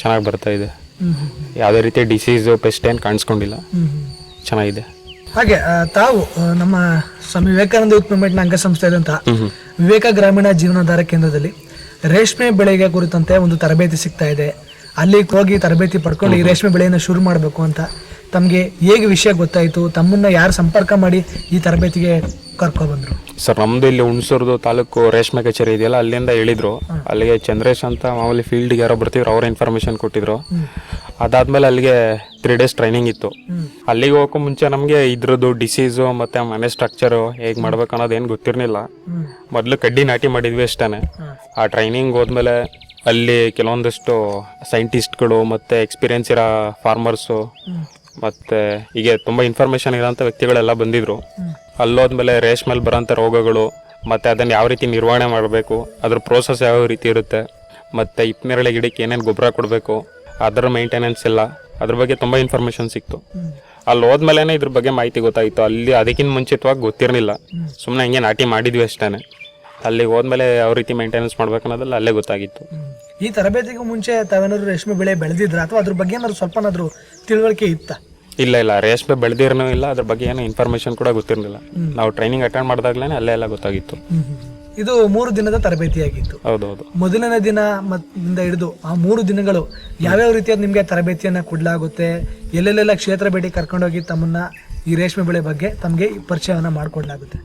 S4: ಚೆನ್ನಾಗಿ ಬರ್ತಾ ಇದೆ. ಯಾವುದೇ ರೀತಿ ಡಿಸೀಸು ಪೆಸ್ಟ್ ಏನು ಕಾಣಿಸ್ಕೊಂಡಿಲ್ಲ. ಚೆನ್ನಾಗಿದೆ.
S3: ಹಾಗೆ ತಾವು ನಮ್ಮ ಸ್ವಾಮಿ ವಿವೇಕಾನಂದ ಯೂತ್ ಮೂವ್ಮೆಂಟ್ನ ಅಂಗಸಂಸ್ಥೆ ಆದಂತಹ ವಿವೇಕ ಗ್ರಾಮೀಣ ಜೀವನಾಧಾರ ಕೇಂದ್ರದಲ್ಲಿ ರೇಷ್ಮೆ ಬೆಳೆಗೆ ಕುರಿತಂತೆ ಒಂದು ತರಬೇತಿ ಸಿಗ್ತಾ ಇದೆ. ಅಲ್ಲಿ ಹೋಗಿ ತರಬೇತಿ ಪಡ್ಕೊಂಡು ಈ ರೇಷ್ಮೆ ಬೆಳೆಯನ್ನು ಶುರು ಮಾಡಬೇಕು ಅಂತ ತಮಗೆ ಹೇಗೆ ವಿಷಯ ಗೊತ್ತಾಯಿತು? ತಮ್ಮನ್ನ ಯಾರು ಸಂಪರ್ಕ ಮಾಡಿ ಈ ತರಬೇತಿಗೆ ಕರ್ಕೊಬಂದ್ರು
S4: ಸರ್ ನಮ್ದು ಇಲ್ಲಿ ಹುಣಸೂರ್ದು ತಾಲೂಕು ರೇಷ್ಮೆ ಕಚೇರಿ ಇದೆಯಲ್ಲ ಅಲ್ಲಿಂದ ಹೇಳಿದ್ರು. ಅಲ್ಲಿಗೆ ಚಂದ್ರೇಶ್ ಅಂತ ಮಾಮೂಲಿ ಫೀಲ್ಡ್ಗೆ ಯಾರೋ ಬರ್ತಿದ್ರು ಅವ್ರ ಇನ್ಫಾರ್ಮೇಶನ್ ಕೊಟ್ಟಿದ್ರು. ಅದಾದ್ಮೇಲೆ ಅಲ್ಲಿಗೆ ತ್ರೀ ಡೇಸ್ ಟ್ರೈನಿಂಗ್ ಇತ್ತು. ಅಲ್ಲಿಗೆ ಹೋಗೋಕೆ ಮುಂಚೆ ನಮಗೆ ಇದ್ರದ್ದು ಡಿಸೀಸು ಮತ್ತೆ ಮನೆ ಸ್ಟ್ರಕ್ಚರು ಹೇಗೆ ಮಾಡ್ಬೇಕು ಅನ್ನೋದು ಏನು ಗೊತ್ತಿರಲಿಲ್ಲ. ಮೊದಲು ಕಡ್ಡಿ ನಾಟಿ ಮಾಡಿದ್ವಿ ಅಷ್ಟೇ ಆ ಟ್ರೈನಿಂಗ್ ಹೋದ್ಮೇಲೆ ಅಲ್ಲಿ ಕೆಲವೊಂದಷ್ಟು ಸೈಂಟಿಸ್ಟ್ಗಳು ಮತ್ತೆ ಎಕ್ಸ್ಪೀರಿಯನ್ಸ್ ಇರೋ ಫಾರ್ಮರ್ಸು ಮತ್ತೆ ಹೀಗೆ ತುಂಬಾ ಇನ್ಫಾರ್ಮೇಶನ್ ಇರೋಂಥ ವ್ಯಕ್ತಿಗಳೆಲ್ಲ ಬಂದಿದ್ರು. ಅಲ್ಲೋದ್ಮೇಲೆ ರೇಷ್ಮೆಲ್ ಬರೋಂಥ ರೋಗಗಳು, ಮತ್ತೆ ಅದನ್ನು ಯಾವ ರೀತಿ ನಿರ್ವಹಣೆ ಮಾಡಬೇಕು, ಅದ್ರ ಪ್ರೋಸೆಸ್ ಯಾವ ರೀತಿ ಇರುತ್ತೆ, ಮತ್ತೆ ಇಪ್ಪನೇರಳೆ ಗಿಡಕ್ಕೆ ಏನೇನು ಗೊಬ್ಬರ ಕೊಡಬೇಕು, ಅದರ ಮೇಂಟೆನೆನ್ಸ್ ಎಲ್ಲ ಅದ್ರ ಬಗ್ಗೆ ತುಂಬ ಇನ್ಫಾರ್ಮೇಶನ್ ಸಿಕ್ತು. ಅಲ್ಲಿ ಹೋದ್ಮೇಲೆ ಇದ್ರ ಬಗ್ಗೆ ಮಾಹಿತಿ ಗೊತ್ತಾಯಿತು. ಅಲ್ಲಿ ಅದಕ್ಕಿಂತ ಮುಂಚಿತವಾಗಿ ಗೊತ್ತಿರಲಿಲ್ಲ. ಸುಮ್ಮನೆ ಹಿಂಗೆ ನಾಟಿ ಮಾಡಿದ್ವಿ ಅಷ್ಟೇ ಅಲ್ಲಿಗೆ ಹೋದ್ಮೇಲೆ ಯಾವ ರೀತಿ ಮೇಂಟೆನೆನ್ಸ್ ಮಾಡ್ಬೇಕು ಅನ್ನೋದೆಲ್ಲ ಅಲ್ಲೇ ಗೊತ್ತಾಗಿತ್ತು.
S3: ಈ ತರಬೇತಿಗೂ ಮುಂಚೆ ತಾವೇನಾದ್ರು ರೇಷ್ಮೆ ಬೆಳೆ ಬೆಳೆದಿದ್ರ? ಅಥವಾ ಅದ್ರ ಬಗ್ಗೆ ಏನಾದ್ರು ಸ್ವಲ್ಪನಾದ್ರೂ ತಿಳುವಳಿಕೆ ಇತ್ತ?
S4: ಇಲ್ಲ ಇಲ್ಲ. ರೇಷ್ಮೆ ಬೆಳೆದಿರನೂ ಇಲ್ಲ. ಅದ್ರ ಬಗ್ಗೆ ಏನೋ ಇನ್ಫಾರ್ಮೇಶನ್ ಕೂಡ ಗೊತ್ತಿರಲಿಲ್ಲ. ನಾವು ಟ್ರೈನಿಂಗ್ ಅಟೆಂಡ್ ಮಾಡಿದಾಗ್ಲೇ ಅಲ್ಲೇ ಎಲ್ಲ ಗೊತ್ತಾಗಿತ್ತು.
S3: ಇದು ಮೂರು ದಿನದ ತರಬೇತಿಯಾಗಿತ್ತು.
S4: ಹೌದೌದು.
S3: ಮೊದಲನೇ ದಿನ ಮತ್ತಿಂದ ಹಿಡಿದು ಆ ಮೂರು ದಿನಗಳು ಯಾವ್ಯಾವ ರೀತಿಯಾದ ನಿಮಗೆ ತರಬೇತಿಯನ್ನ ಕೊಡಲಾಗುತ್ತೆ? ಎಲ್ಲೆಲ್ಲೆಲ್ಲ ಕ್ಷೇತ್ರ ಭೇಟಿ ಕರ್ಕೊಂಡೋಗಿ ತಮ್ಮನ್ನ ಈ ರೇಷ್ಮೆ ಬೆಳೆ ಬಗ್ಗೆ ತಮಗೆ ಪರಿಚಯವನ್ನು ಮಾಡಿಕೊಡ್ಲಾಗುತ್ತೆ.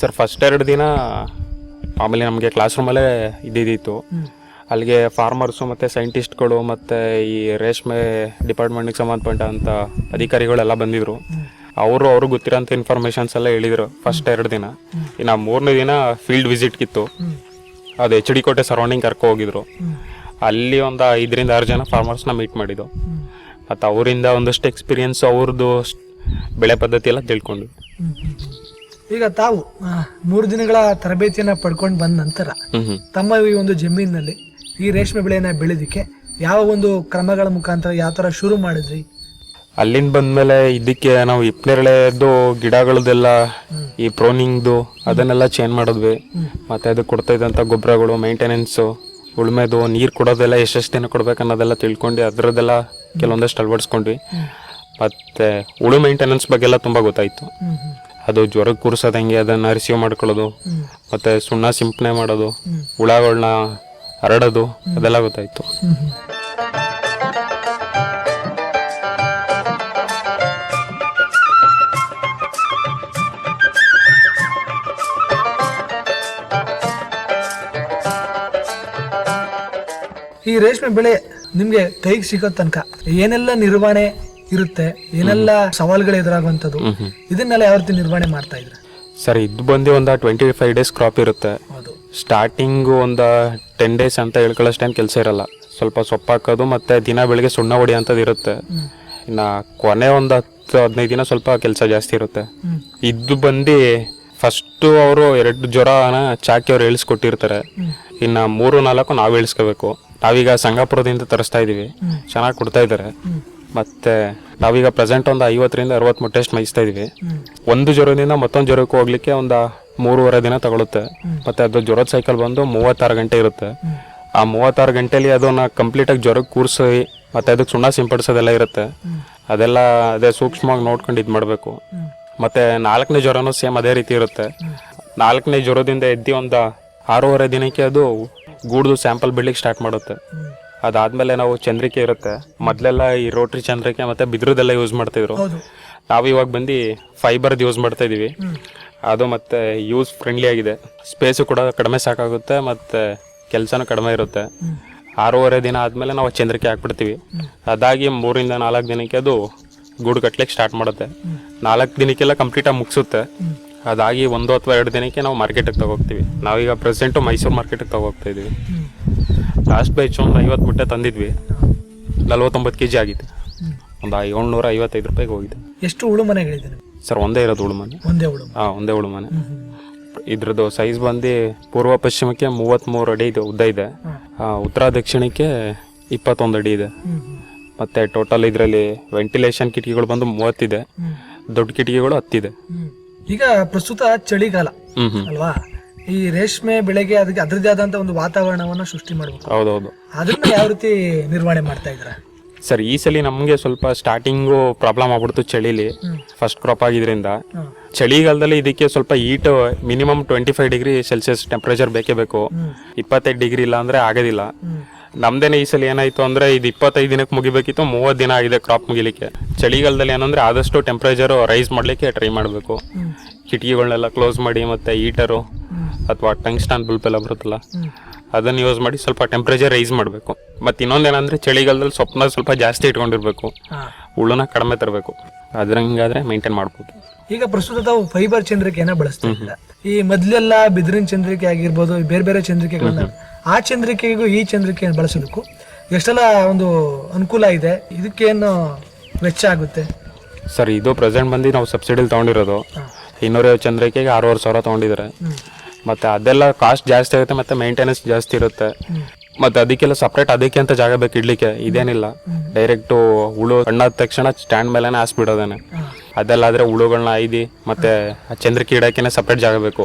S4: ಸರ್ ಫಸ್ಟ್ ಎರಡು ದಿನ ಆಮೇಲೆ ನಮಗೆ ಕ್ಲಾಸ್ ರೂಮಲ್ಲೇ ಇದ್ದಿದ್ದಿತ್ತು ಅಲ್ಲಿಗೆ ಫಾರ್ಮರ್ಸು ಮತ್ತು ಸೈಂಟಿಸ್ಟ್ಗಳು ಮತ್ತು ಈ ರೇಷ್ಮೆ ಡಿಪಾರ್ಟ್ಮೆಂಟ್ಗೆ ಸಂಬಂಧಪಟ್ಟಂಥ ಅಧಿಕಾರಿಗಳೆಲ್ಲ ಬಂದಿದ್ದರು ಅವರು ಅವ್ರಿಗೆ ಗೊತ್ತಿರೋಂಥ ಇನ್ಫಾರ್ಮೇಷನ್ಸ್ ಎಲ್ಲ ಹೇಳಿದರು ಫಸ್ಟ್ ಎರಡು ದಿನ. ಇನ್ನು ಮೂರನೇ ದಿನ ಫೀಲ್ಡ್ ವಿಸಿಟ್ಗಿತ್ತು ಅದು ಎಚ್ ಡಿ ಕೋಟೆ ಸರೌಂಡಿಂಗ್ ಕರ್ಕೊ ಹೋಗಿದ್ರು. ಅಲ್ಲಿ ಒಂದು ಐದರಿಂದ ಆರು ಜನ ಫಾರ್ಮರ್ಸ್ನ ಮೀಟ್ ಮಾಡಿದ್ದು. ಮತ್ತು ಅವರಿಂದ ಒಂದಷ್ಟು ಎಕ್ಸ್ಪೀರಿಯನ್ಸ್ ಅವ್ರದ್ದು ಬೆಳೆ ಪದ್ಧತಿ ಎಲ್ಲ ತಿಳ್ಕೊಂಡ್ವಿ.
S3: ಈಗ ತಾವು ಮೂರು ದಿನಗಳ ತರಬೇತಿಯನ್ನು ಪಡ್ಕೊಂಡು ಬಂದ ನಂತರ ತಮ್ಮ ಈ ಒಂದು ಜಮೀನಿನಲ್ಲಿ ಈ ರೇಷ್ಮೆ ಬೆಳೆಯನ್ನ ಬೆಳೆದಿಕ್ಕೆ ಯಾವ ಒಂದು ಕ್ರಮಗಳ ಮುಖಾಂತರ ಯಾವ ಥರ ಶುರು ಮಾಡಿದ್ರಿ?
S4: ಅಲ್ಲಿಂದ ಬಂದ್ಮೇಲೆ ಇದಕ್ಕೆ ನಾವು ಇಪ್ಪನೇರಳೆದು ಗಿಡಗಳದೆಲ್ಲ ಈ ಪ್ರೋನಿಂಗ್ದು ಅದನ್ನೆಲ್ಲ ಚೇಂಜ್ ಮಾಡಿದ್ವಿ. ಮತ್ತೆ ಅದಕ್ಕೆ ಕೊಡ್ತಾ ಇದ್ದಂಥ ಗೊಬ್ಬರಗಳು ಮೇಂಟೆನೆನ್ಸು ಉಳುಮೆದು ನೀರು ಕೊಡೋದೆಲ್ಲ ಎಷ್ಟೆಷ್ಟು ದಿನ ಕೊಡ್ಬೇಕು ಅನ್ನೋದೆಲ್ಲ ತಿಳ್ಕೊಂಡು ಅದರದ್ದೆಲ್ಲ ಕೆಲವೊಂದಷ್ಟು ಅಳವಡಿಸ್ಕೊಂಡ್ವಿ. ಮತ್ತೆ ಉಳು ಮೇಂಟೆನೆನ್ಸ್ ಬಗ್ಗೆ ಎಲ್ಲ ತುಂಬ ಗೊತ್ತಾಯಿತು. ಅದು ಜ್ವರಕ್ಕೆ ಕೂರ್ಸೋದಂಗೆ ಅದನ್ನ ಅದನ್ನು ರಿಸೀವ್ ಮಾಡ್ಕೊಳ್ಳೋದು ಮತ್ತೆ ಸುಣ್ಣ ಸಿಂಪನೆ ಮಾಡೋದು. ಹುಳಗಳನ್ನ ಹರಡೋದು ಅದೆಲ್ಲ ಗೊತ್ತಾಯ್ತು.
S3: ಈ ರೇಷ್ಮೆ ಬೆಳೆ ನಿಮ್ಗೆ ಕೈಗೆ ಸಿಗೋ ತನಕ ಏನೆಲ್ಲ ನಿರ್ವಹಣೆ ಇರುತ್ತೆ ಏನೆಲ್ಲ ಸವಾಲುಗಳು ಎದುರಾಗುವಂಥದ್ದು ಇದನ್ನೆಲ್ಲ ಯಾವ ರೀತಿ ನಿರ್ವಹಣೆ ಮಾಡ್ತಾ ಇದ್ರೆ
S4: ಸರ್ ಇದು ಬಂದು ಒಂದು ಟ್ವೆಂಟಿ ಫೈವ್ ಡೇಸ್ ಕ್ರಾಪ್ ಇರುತ್ತೆ.
S3: ಸ್ಟಾರ್ಟಿಂಗ್
S4: ಸ್ಟಾರ್ಟಿಂಗು ಒಂದು ಟೆನ್ ಡೇಸ್ ಅಂತ ಹೇಳ್ಕೊಳ್ಳೋಷ್ಟೇನು ಕೆಲಸ ಇರಲ್ಲ. ಸ್ವಲ್ಪ ಸೊಪ್ಪು ಹಾಕೋದು ಮತ್ತೆ ದಿನ ಬೆಳಿಗ್ಗೆ ಸುಣ್ಣ ಹೊಡಿ ಇರುತ್ತೆ. ಇನ್ನು ಕೊನೆ ಒಂದು ಹತ್ತು ಹದಿನೈದು ದಿನ ಸ್ವಲ್ಪ ಕೆಲಸ ಜಾಸ್ತಿ ಇರುತ್ತೆ. ಇದ್ದು ಬಂದು ಫಸ್ಟು ಅವರು ಎರಡು ಜ್ವರನ ಚಾಕಿ ಅವ್ರು ಇಳಿಸ್ಕೊಟ್ಟಿರ್ತಾರೆ. ಇನ್ನು ಮೂರು ನಾಲ್ಕು ನಾವು ಇಳಿಸ್ಕೋಬೇಕು. ನಾವೀಗ ಸಂಗಾಪುರದಿಂದ ತರಿಸ್ತಾ ಇದ್ದೀವಿ ಚೆನ್ನಾಗಿ ಕೊಡ್ತಾ ಇದ್ದಾರೆ ಮತ್ತೆ ನಾವೀಗ ಪ್ರೆಸೆಂಟ್ ಒಂದು ಐವತ್ತರಿಂದ ಅರವತ್ತು ಟೆಸ್ಟ್ ಮೈಸ್ತಾ ಇದೀವಿ. ಒಂದು ಜ್ವರದಿಂದ ಮತ್ತೊಂದು ಜ್ವರಕ್ಕೆ ಹೋಗ್ಲಿಕ್ಕೆ ಒಂದು ಮೂರುವರೆ ದಿನ ತಗೊಳುತ್ತೆ. ಮತ್ತೆ ಅದು ಜ್ವರದ ಸೈಕಲ್ ಬಂದು ಮೂವತ್ತಾರು ಗಂಟೆ ಇರುತ್ತೆ. ಆ ಮೂವತ್ತಾರು ಗಂಟೆಲಿ ಅದನ್ನ ಕಂಪ್ಲೀಟ್ ಆಗಿ ಜ್ವರಕ್ಕೆ ಕೂರಿಸಿ ಮತ್ತೆ ಅದಕ್ಕೆ ಸುಣ್ಣ ಸಿಂಪಡಿಸೋದೆಲ್ಲ ಇರುತ್ತೆ. ಅದೆಲ್ಲ ಅದೇ ಸೂಕ್ಷ್ಮವಾಗಿ ನೋಡ್ಕೊಂಡು ಇದು ಮಾಡಬೇಕು. ಮತ್ತೆ ನಾಲ್ಕನೇ ಜ್ವರನೂ ಸೇಮ್ ಅದೇ ರೀತಿ ಇರುತ್ತೆ. ನಾಲ್ಕನೇ ಜ್ವರದಿಂದ ಎದ್ದು ಒಂದು ಆರೂವರೆ ದಿನಕ್ಕೆ ಅದು ಗೂಡ್ದು ಸ್ಯಾಂಪಲ್ ಬಿಡ್ಲಿಕ್ಕೆ ಸ್ಟಾರ್ಟ್ ಮಾಡುತ್ತೆ. ಅದಾದ್ಮೇಲೆ ನಾವು ಚಂದ್ರಿಕೆ ಇರುತ್ತೆ. ಮೊದಲೆಲ್ಲ ಈ ರೋಟ್ರಿ ಚಂದ್ರಿಕೆ ಮತ್ತೆ ಬಿದ್ರದೆಲ್ಲ ಯೂಸ್ ಮಾಡ್ತಿದ್ರು. ನಾವು ಇವಾಗ ಬಂದು ಫೈಬರ್ದು ಯೂಸ್ ಮಾಡ್ತಾ ಇದೀವಿ. ಅದು ಮತ್ತೆ ಯೂಸ್ ಫ್ರೆಂಡ್ಲಿ ಆಗಿದೆ. ಸ್ಪೇಸು ಕೂಡ ಕಡಿಮೆ ಸಾಕಾಗುತ್ತೆ ಮತ್ತೆ ಕೆಲಸನೂ ಕಡಿಮೆ ಇರುತ್ತೆ. ಆರೂವರೆ ದಿನ ಆದಮೇಲೆ ನಾವು ಚಂದ್ರಿಕೆ ಹಾಕ್ಬಿಡ್ತೀವಿ. ಅದಾಗಿ ಮೂರಿಂದ ನಾಲ್ಕು ದಿನಕ್ಕೆ ಅದು ಗೂಡು ಕಟ್ಲಿಕ್ಕೆ ಸ್ಟಾರ್ಟ್ ಮಾಡುತ್ತೆ ನಾಲ್ಕು ದಿನಕ್ಕೆಲ್ಲ ಕಂಪ್ಲೀಟಾಗಿ ಮುಗಿಸುತ್ತೆ. ಅದಾಗಿ ಒಂದು ಅಥವಾ ಎರಡು ದಿನಕ್ಕೆ ನಾವು ಮಾರ್ಕೆಟಿಗೆ ತಗೋಗ್ತೀವಿ. ನಾವೀಗ ಪ್ರೆಸೆಂಟು ಮೈಸೂರು ಮಾರ್ಕೆಟಿಗೆ ತಗೋಗ್ತಾ ಇದೀವಿ. ಲಾಸ್ಟ್ ಬೈಚ್ ಒಂದು ಐವತ್ತು ಮುಟ್ಟೆ ತಂದಿದ್ವಿ. ನಲ್ವತ್ತೊಂಬತ್ತು ಕೆ ಜಿ ಆಗಿತ್ತು ಒಂದು ಏಳ್ನೂರ ಐವತ್ತೈದು ರೂಪಾಯಿಗೆ ಹೋಗಿದೆ.
S3: ಎಷ್ಟು ಉಳು ಮನೆಗಳಿದೆ ನಿಮ್ಗೆ?
S4: ಸರ್ ಒಂದೇ ಇರೋದು ಉಳುಮನೆ
S3: ಒಂದೇ ಉಳು
S4: ಹಾಂ ಒಂದೇ ಉಳುಮನೆ ಇದ್ರದ್ದು ಸೈಜ್ ಬಂದು ಪೂರ್ವ ಪಶ್ಚಿಮಕ್ಕೆ ಮೂವತ್ತ್ಮೂರು ಅಡಿ ಇದೆ ಉದ್ದ ಇದೆ. ಆ, ಉತ್ತರ ದಕ್ಷಿಣಕ್ಕೆ ಇಪ್ಪತ್ತೊಂದು ಅಡಿ ಇದೆ. ಮತ್ತೆ ಟೋಟಲ್ ಇದರಲ್ಲಿ ವೆಂಟಿಲೇಷನ್ ಕಿಟಕಿಗಳು ಬಂದು ಮೂವತ್ತಿದೆ ದೊಡ್ಡ ಕಿಟಕಿಗಳು ಹತ್ತಿದೆ
S3: ಈಗ ಪ್ರಸ್ತುತ ಚಳಿಗಾಲ
S4: ಹ್ಞೂ
S3: ಅಲ್ವಾ? ಈ ರೇಷ್ಮೆ ಬೆಳೆಗೆ ಅದಕ್ಕೆ ಅದರದೇ ಆದಂತ ಒಂದು ವಾತಾವರಣವನ್ನ ಸೃಷ್ಟಿ ಮಾಡಬೇಕು.
S4: ಹೌದೌದು.
S3: ಅದನ್ನ ಯಾವ ರೀತಿ ನಿರ್ವಹಣೆ ಮಾಡ್ತಾ ಇದ್ರ
S4: ಸರ್ ಈ ಸಲ ನಮಗೆ ಸ್ವಲ್ಪ ಸ್ಟಾರ್ಟಿಂಗು ಪ್ರಾಬ್ಲಮ್ ಆಗ್ಬಿಡ್ತು ಚಳಿಲಿ. ಫಸ್ಟ್ ಕ್ರಾಪ್ ಆಗಿದ್ರಿಂದ. ಚಳಿಗಾಲದಲ್ಲಿ ಇದಕ್ಕೆ ಸ್ವಲ್ಪ heat minimum twenty five degree Celsius temperature ಬೇಕೇ ಬೇಕು. ಇಪ್ಪತ್ತೈದು ಡಿಗ್ರಿ ಇಲ್ಲ ಅಂದ್ರೆ ಆಗೋದಿಲ್ಲ. ನಮ್ದೇನೆ ಈ ಸಲ ಏನಾಯ್ತು ಅಂದ್ರೆ ಇದು ಇಪ್ಪತ್ತೈದು ದಿನಕ್ಕೆ ಮುಗಿಬೇಕಿತ್ತು ಮೂವತ್ತು ದಿನ ಆಗಿದೆ ಕ್ರಾಪ್ ಮುಗಿಲಿಕ್ಕೆ. ಚಳಿಗಾಲದಲ್ಲಿ ಏನಂದ್ರೆ ಆದಷ್ಟು ಟೆಂಪರೇಚರ್ ರೈಸ್ ಮಾಡ್ಲಿಕ್ಕೆ ಟ್ರೈ ಮಾಡಬೇಕು. ಕಿಟಕಿಗಳನ್ನೆಲ್ಲ ಕ್ಲೋಸ್ ಮಾಡಿ ಮತ್ತೆ ಹೀಟರು ಅಥವಾ ಟಂಗ್ಸ್ಟಾನ್ ಬಲ್ಬ್ ಎಲ್ಲ ಬರುತ್ತಲ್ಲ. ಅದನ್ನ ಯೂಸ್ ಮಾಡಿ ಸ್ವಲ್ಪ ಟೆಂಪ್ರೇಚರ್ ರೈಸ್ ಮಾಡಬೇಕು. ಮತ್ತೆ ಏನಂದರೆ ಚಳಿಗಾಲದಲ್ಲಿ ಸೊಪ್ಪನ್ನ ಸ್ವಲ್ಪ ಜಾಸ್ತಿ ಇಟ್ಕೊಂಡಿರಬೇಕು. ಹುಳುನ ಕಡಿಮೆ ತರಬೇಕು. ಅದ್ರಂಗಾದ್ರೆ ಮೇಂಟೈನ್ ಮಾಡ್ಬೋದು.
S3: ಈಗ ಪ್ರಸ್ತುತ ತಾವು ಫೈಬರ್ ಚಂದ್ರಿಕೆಯನ್ನ ಬಳಸ್ತಾ ಇದ್ದೀರಾ? ಈ ಮೊದಲೆಲ್ಲ ಬಿದಿರಿನ ಚಂದ್ರಿಕೆ ಆಗಿರ್ಬೋದು ಬೇರೆ ಬೇರೆ ಚಂದ್ರಿಕೆಗಳನ್ನ ಆ ಚಂದ್ರಿಕೆಗೂ ಈ ಚಂದ್ರಿಕೆಯನ್ನು ಬಳಸೋದಕ್ಕೂ ಎಷ್ಟೆಲ್ಲ ಒಂದು ಅನುಕೂಲ ಇದೆ? ಇದಕ್ಕೇನು ವೆಚ್ಚ ಆಗುತ್ತೆ?
S4: ಸರ್ ಇದು ಪ್ರೆಸೆಂಟ್ ಬಂದು ನಾವು ಸಬ್ಸಿಡಿಲಿ ತೊಗೊಂಡಿರೋದು. ಇನ್ನೂರೈವತ್ತು ಚಂದ್ರಿಕೆಗೆ ಆರೂವರೆ ಸಾವಿರ ತೊಗೊಂಡಿದ್ದಾರೆ. ಮತ್ತೆ ಅದೆಲ್ಲ ಕಾಸ್ಟ್ ಜಾಸ್ತಿ ಆಗುತ್ತೆ ಮತ್ತೆ ಮೇಂಟೆನೆನ್ಸ್ ಜಾಸ್ತಿ ಇರುತ್ತೆ. ಮತ್ತೆ ಅದಕ್ಕೆಲ್ಲ ಸಪ್ರೇಟ್ ಅದಕ್ಕೆ ಅಂತ ಜಾಗ ಬೇಕು ಇಡ್ಲಿಕ್ಕೆ ಇದೇನಿಲ್ಲ. ಡೈರೆಕ್ಟ್ ಹುಳು ಹಣ್ಣಾದ ತಕ್ಷಣ ಸ್ಟ್ಯಾಂಡ್ ಮೇಲೆ ಹಾಸ್ಬಿಡೋದೇನೆ ಅದೆಲ್ಲ ಆದ್ರೆ ಹುಳುಗಳನ್ನ ಐದಿ ಮತ್ತೆ ಚಂದ್ರಿಕೆ ಇಡಕ್ಕೆ ಸಪ್ರೇಟ್ ಜಾಗ ಬೇಕು.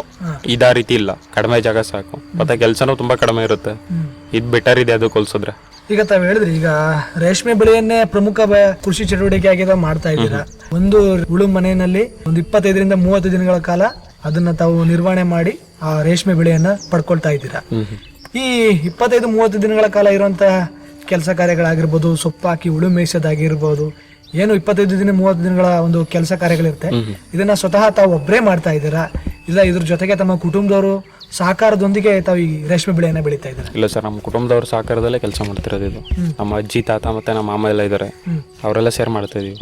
S4: ಇದಾ ರೀತಿ ಇಲ್ಲ ಕಡಿಮೆ ಜಾಗ ಸಾಕು. ಮತ್ತೆ ಕೆಲಸನೂ ತುಂಬಾ ಕಡಿಮೆ ಇರುತ್ತೆ. ಇದು ಬೆಟರ್ ಇದೆ ಅದು ಕೊಲ್ಸಿದ್ರೆ.
S3: ಈಗ ತಾವ್ ಹೇಳಿದ್ರಿ ಈಗ ರೇಷ್ಮೆ ಬೆಳೆಯನ್ನೇ ಪ್ರಮುಖ ಕೃಷಿ ಚಟುವಟಿಕೆ ಆಗಿ ಮಾಡ್ತಾ ಇದ್ದೀರಾ. ಒಂದು ಹುಳು ಮನೆಯಲ್ಲಿ ಒಂದು ಇಪ್ಪತ್ತೈದರಿಂದ ಮೂವತ್ತು ದಿನಗಳ ಕಾಲ ಅದನ್ನ ತಾವು ನಿರ್ವಹಣೆ ಮಾಡಿ ಆ ರೇಷ್ಮೆ ಬೆಳೆಯನ್ನ ಪಡ್ಕೊಳ್ತಾ ಇದ್ದೀರಾ. ಈ ಇಪ್ಪತ್ತೈದು ಮೂವತ್ತು ದಿನಗಳ ಕಾಲ ಇರುವಂತಹ ಕೆಲಸ ಕಾರ್ಯಗಳಾಗಿರ್ಬೋದು ಸೊಪ್ಪು ಹಾಕಿ ಉಳು ಮೇಯಿಸೋದಾಗಿರ್ಬೋದು ಏನು ಇಪ್ಪತ್ತೈದು ದಿನ ಮೂವತ್ತು ದಿನಗಳ ಒಂದು ಕೆಲಸ ಕಾರ್ಯಗಳಿರುತ್ತೆ. ಇದನ್ನ ಸ್ವತಃ ತಾವು ಒಬ್ಬರೇ ಮಾಡ್ತಾ ಇದ್ದೀರಾ? ಇಲ್ಲ ಇದ್ರ ಜೊತೆಗೆ ತಮ್ಮ ಕುಟುಂಬದವರು ಸಹಕಾರದೊಂದಿಗೆ ತಾವು ಈ ರೇಷ್ಮೆ ಬೆಳೆಯನ್ನ ಬೆಳೀತಾ ಇದ್ದಾರೆ?
S4: ಇಲ್ಲ ಸರ್ ನಮ್ಮ ಕುಟುಂಬದವರು ಸಹಕಾರದಲ್ಲೇ ಕೆಲಸ ಮಾಡ್ತಿರೋದು ಇದು. ನಮ್ಮ ಅಜ್ಜಿ ತಾತ ಮತ್ತೆ ನಮ್ಮ ಮಾಮ ಎಲ್ಲ ಇದ್ದಾರೆ. ಅವರೆಲ್ಲ ಸೇರ್ ಮಾಡ್ತಾ ಇದೀವಿ.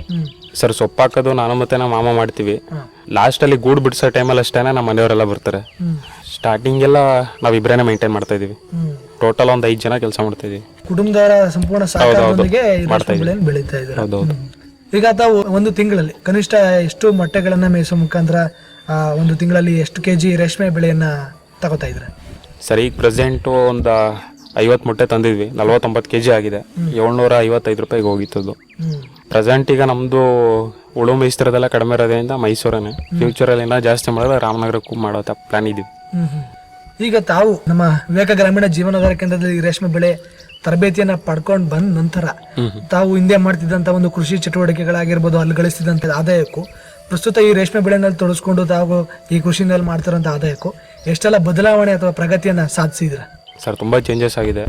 S4: ಸರ್ ಸೊಪ್ಪು ಹಾಕೋದು ನಾನು ಮತ್ತೆ ನಮ್ಮ ಮಾಮ ಮಾಡ್ತೀವಿ. ಲಾಸ್ಟ್ ಅಲ್ಲಿ ಗೂಡು ಬಿಡಿಸೋ ಟೈಮಲ್ಲಿ ಅಷ್ಟೇ ನಮ್ಮ ಮನೆಯವರೆಲ್ಲ ಬರ್ತಾರೆ. ಸ್ಟಾರ್ಟಿಂಗ್ ಎಲ್ಲ ನಾವು ಇಬ್ಬರೇನೆ ಮೇಂಟೈನ್ ಮಾಡ್ತಾ ಇದೀವಿ ಟೋಟಲ್ ಒಂದು ಐದ್ ಜನ ಕೆಲಸ ಮಾಡ್ತಾ ಇದೀವಿ
S3: ಕುಟುಂಬದವರ ಸಂಪೂರ್ಣ ಸಹಕಾರದೊಂದಿಗೆ ಈ ರೇಷ್ಮೆ ಬೆಳೆಯನ್ನು ಬೆಳೀತಾ ಇದ್ದಾರೆ.
S4: ಹೌದೌದು.
S3: ಈಗ ತಾವು ಒಂದು ತಿಂಗಳಲ್ಲಿ ಕನಿಷ್ಠ ಎಷ್ಟು ಮೊಟ್ಟೆಗಳನ್ನ ಮೇಯಿಸೋ ಮುಖಾಂತರ ಆ, ಒಂದು ತಿಂಗಳಲ್ಲಿ ಎಷ್ಟು ಕೆಜಿ ರೇಷ್ಮೆ ಬೆಳೆಯನ್ನ ತಗೋತಾ ಇದ್ರೆ?
S4: ಸರ್ ಈಗ ಪ್ರೆಸೆಂಟು ಒಂದು ಐವತ್ತು ಮೊಟ್ಟೆ ತಂದಿದ್ವಿ. ನಲ್ವತ್ತೊಂಬತ್ತು ಕೆ ಜಿ ಆಗಿದೆ ಏಳ್ನೂರ ಐವತ್ತೈದು ರೂಪಾಯಿಗೆ ಹೋಗಿತ್ತದು. ಪ್ರೆಸೆಂಟ್ ಈಗ ನಮ್ಮದು ಉಳು ಮೈಸೂರದೆಲ್ಲ ಕಡಿಮೆ ಇರೋದ್ರಿಂದ ಮೈಸೂರನ್ನೇ. ಫ್ಯೂಚರಲ್ಲಿ ಇನ್ನೂ ಜಾಸ್ತಿ ಮಾಡಿದ್ರೆ ರಾಮನಗರಕ್ಕೂ ಮಾಡೋ ಪ್ಲಾನ್ ಇದೀವಿ
S3: ಈಗ ತಾವು ನಮ್ಮ ವಿವೇಕ ಗ್ರಾಮೀಣ ಜೀವನಾಧಾರ ಕೇಂದ್ರದಲ್ಲಿ ರೇಷ್ಮೆ ಬೆಳೆ ತರಬೇತಿಯನ್ನ ಪಡ್ಕೊಂಡು ಬಂದ ನಂತರ ತಾವು ಹಿಂದೆ ಮಾಡ್ತಿದ್ದಂತ ಒಂದು ಕೃಷಿ ಚಟುವಟಿಕೆಗಳಾಗಿರ್ಬೋದು ಅಲ್ಲಿ ಗಳಿಸಿದಂತ ಆದಾಯಕ್ಕೂ ಪ್ರಸ್ತುತ ಈ ರೇಷ್ಮೆ ಬೆಳೆನಲ್ಲಿ ತೊಡಸ್ಕೊಂಡು ತಾವು ಈ ಕೃಷಿನಲ್ಲಿ ಮಾಡ್ತಿರೋಂಥ ಆದಾಯಕ್ಕೂ ಎಷ್ಟೆಲ್ಲ ಬದಲಾವಣೆ ಅಥವಾ ಪ್ರಗತಿಯನ್ನ ಸಾಧಿಸಿದ್ರ
S4: ಸರ್ ತುಂಬಾ ಚೇಂಜಸ್ ಆಗಿದೆ.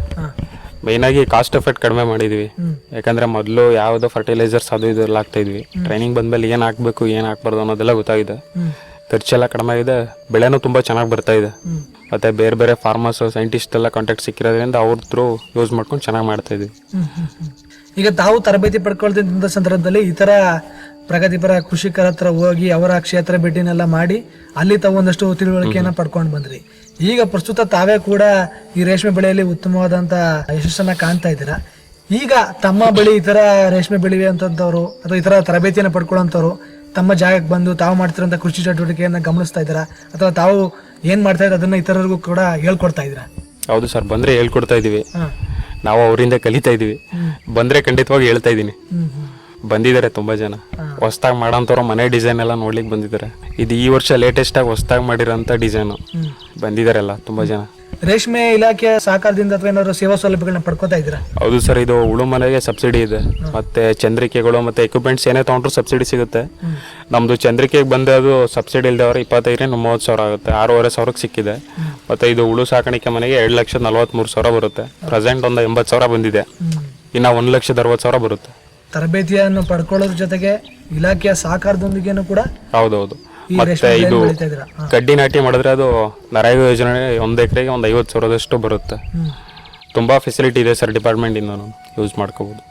S4: ಮೇಯ್ನಾಗಿ ಕಾಸ್ಟ್ ಎಫೆಕ್ಟ್ ಕಡಿಮೆ ಮಾಡಿದ್ವಿ. ಯಾಕಂದ್ರೆ ಮೊದಲು ಯಾವ್ದು ಫರ್ಟಿಲೈಸರ್ಸ್ ಅದು ಇದು ಎಲ್ಲ ಹಾಕ್ತಾ ಇದ್ವಿ. ಟ್ರೈನಿಂಗ್ ಬಂದ್ಮೇಲೆ ಏನ್ ಹಾಕ್ಬೇಕು ಏನ್ ಹಾಕ್ಬಾರ್ದು ಅನ್ನೋದೆಲ್ಲ ಗೊತ್ತಾಗಿದೆ. ಖರ್ಚೆಲ್ಲ ಕಡಿಮೆ ಇದೆ ಬೆಳೆನೂ ತುಂಬಾ ಚೆನ್ನಾಗಿ ಬರ್ತಾ ಇದೆ. ಮತ್ತೆ ಬೇರೆ ಬೇರೆ ಫಾರ್ಮರ್ಸ್ ಸೈಂಟಿಸ್ಟ್ ಎಲ್ಲ ಕಾಂಟ್ಯಾಕ್ಟ್ ಸಿಕ್ಕಿರೋದ್ರಿಂದ ಅವ್ರ ಥ್ರೂ ಯೂಸ್ ಮಾಡ್ಕೊಂಡು ಚೆನ್ನಾಗಿ ಮಾಡ್ತಾ ಇದ್ವಿ.
S3: ಈಗ ತಾವು ತರಬೇತಿ ಪಡ್ಕೊಳ್ತಿದ್ದಂಥ ಸಂದರ್ಭದಲ್ಲಿ ಇತರ ಪ್ರಗತಿಪರ ಕೃಷಿಕರ ಹತ್ರ ಹೋಗಿ ಅವರ ಕ್ಷೇತ್ರ ಭೇಟಿನೆಲ್ಲ ಮಾಡಿ ಅಲ್ಲಿ ತಾವು ಒಂದಷ್ಟು ತಿಳುವಳಿಕೆಯನ್ನ ಪಡ್ಕೊಂಡು ಬಂದ್ರಿ. ಈಗ ಪ್ರಸ್ತುತ ತಾವೇ ಕೂಡ ಈ ರೇಷ್ಮೆ ಬೆಳೆಯಲ್ಲಿ ಉತ್ತಮವಾದಂತ ಯಶಸ್ಸನ್ನ ಕಾಣ್ತಾ ಇದ್ದೀರಾ? ಈಗ ತಮ್ಮ ಬಳಿ ಇತರ ರೇಷ್ಮೆ ಬೆಳಿವೆ ಅಂತವ್ರು ಅಥವಾ ಇತರ ತರಬೇತಿಯನ್ನು ಪಡ್ಕೊಳ್ಳೋಂಥವ್ರು ತಮ್ಮ ಜಾಗಕ್ಕೆ ಬಂದು ತಾವು ಮಾಡ್ತಿರೋಂಥ ಕೃಷಿ ಚಟುವಟಿಕೆಯನ್ನು ಗಮನಿಸ್ತಾ ಇದ್ದೀರಾ? ಅಥವಾ ತಾವು ಏನು ಮಾಡ್ತಾ ಇದ್ದಾರೆ ಅದನ್ನ ಇತರರಿಗೂ ಕೂಡ ಹೇಳ್ಕೊಡ್ತಾ ಇದ್ದೀರಾ?
S4: ಹೌದು ಸರ್ ಬಂದ್ರೆ ಹೇಳ್ಕೊಡ್ತಾ ಇದೀವಿ ನಾವು ಅವರಿಂದ ಕಲಿತಾ ಇದೀವಿ ಬಂದ್ರೆ ಖಂಡಿತವಾಗಿ ಹೇಳ್ತಾ ಇದೀನಿ ಬಂದಿದ್ದಾರೆ ತುಂಬಾ ಜನ. ಹೊಸದಾಗಿ ಮಾಡೋಂಥವ್ರು ಮನೆ ಡಿಸೈನ್ ಎಲ್ಲ ನೋಡ್ಲಿಕ್ಕೆ ಬಂದಿದ್ದಾರೆ. ಇದು ಈ ವರ್ಷ ಲೇಟೆಸ್ಟ್ ಆಗಿ ಹೊಸ್ದಾಗಿ ಮಾಡಿರೋಂಥ ಡಿಸೈನು ಬಂದಿದ್ದಾರೆಲ್ಲ ತುಂಬಾ ಜನ.
S3: ರೇಷ್ಮೆ ಇಲಾಖೆಯ ಸಹಕಾರದಿಂದ ಅಥವಾ ಏನಾದ್ರು ಸೇವಾ ಸೌಲಭ್ಯಗಳನ್ನ ಪಡ್ಕೋತಾ ಇದ್ದೀರಾ?
S4: ಹೌದು ಸರ್ ಇದು ಉಳು ಮನೆಗೆ ಸಬ್ಸಿಡಿ ಇದೆ. ಮತ್ತೆ ಚಂದ್ರಿಕೆಗಳು ಮತ್ತೆ ಎಕ್ವಿಪ್ಮೆಂಟ್ಸ್ ಏನೇ ತಗೊಂಡ್ರು ಸಬ್ಸಿಡಿ ಸಿಗುತ್ತೆ. ನಮ್ದು ಚಂದ್ರಿಕೆಗೆ ಬಂದೆ ಅದು ಸಬ್ಸಿಡಿ ಇಲ್ದವ್ರೆ ಇಪ್ಪತ್ತೈದರಿಂದ ಮೂವತ್ತು ಸಾವಿರ ಆಗುತ್ತೆ. ಆರೂವರೆ ಸಾವಿರಕ್ಕೆ ಸಿಕ್ಕಿದೆ. ಮತ್ತೆ ಇದು ಉಳು ಸಾಕಾಣಿಕೆ ಮನೆಗೆ ಎರಡು ಲಕ್ಷದ ನಲ್ವತ್ಮೂರು ಸಾವಿರ ಬರುತ್ತೆ. ಪ್ರೆಸೆಂಟ್ ಒಂದು ಎಂಬತ್ತು ಸಾವಿರ ಬಂದಿದೆ. ಇನ್ನ ಒಂದು ಲಕ್ಷದ ಅರವತ್ತು ಸಾವಿರ ಬರುತ್ತೆ.
S3: ತರಬೇತಿಯನ್ನು ಪಡ್ಕೊಳ್ಳೋದ್ರ ಜೊತೆಗೆ ಇಲಾಖೆಯ ಸಹಕಾರದೊಂದಿಗೇನು ಕೂಡ
S4: ಹೌದೌದು.
S3: ಈ
S4: ಮತ್ತೆ
S3: ರೇಷ್ಮೆ
S4: ಇದು
S3: ಬೆಳೆಯನ್ನು ಬೆಳೀತಾ ಇದ್ದೀರಾ? ಹಾ.
S4: ಕಡ್ಡಿ ನಾಟಿ ಮಾಡಿದ್ರೆ ಅದು ನರೇಗಾ ಯೋಜನೆ ಒಂದು ಎಕರೆಗೆ ಒಂದು ಐವತ್ತು ಸಾವಿರದಷ್ಟು ಬರುತ್ತೆ. ತುಂಬಾ ಫೆಸಿಲಿಟಿ ಇದೆ ಸರ್ ಡಿಪಾರ್ಟ್ಮೆಂಟ್ ಇಂದ ಯೂಸ್ ಮಾಡ್ಕೋಬಹುದು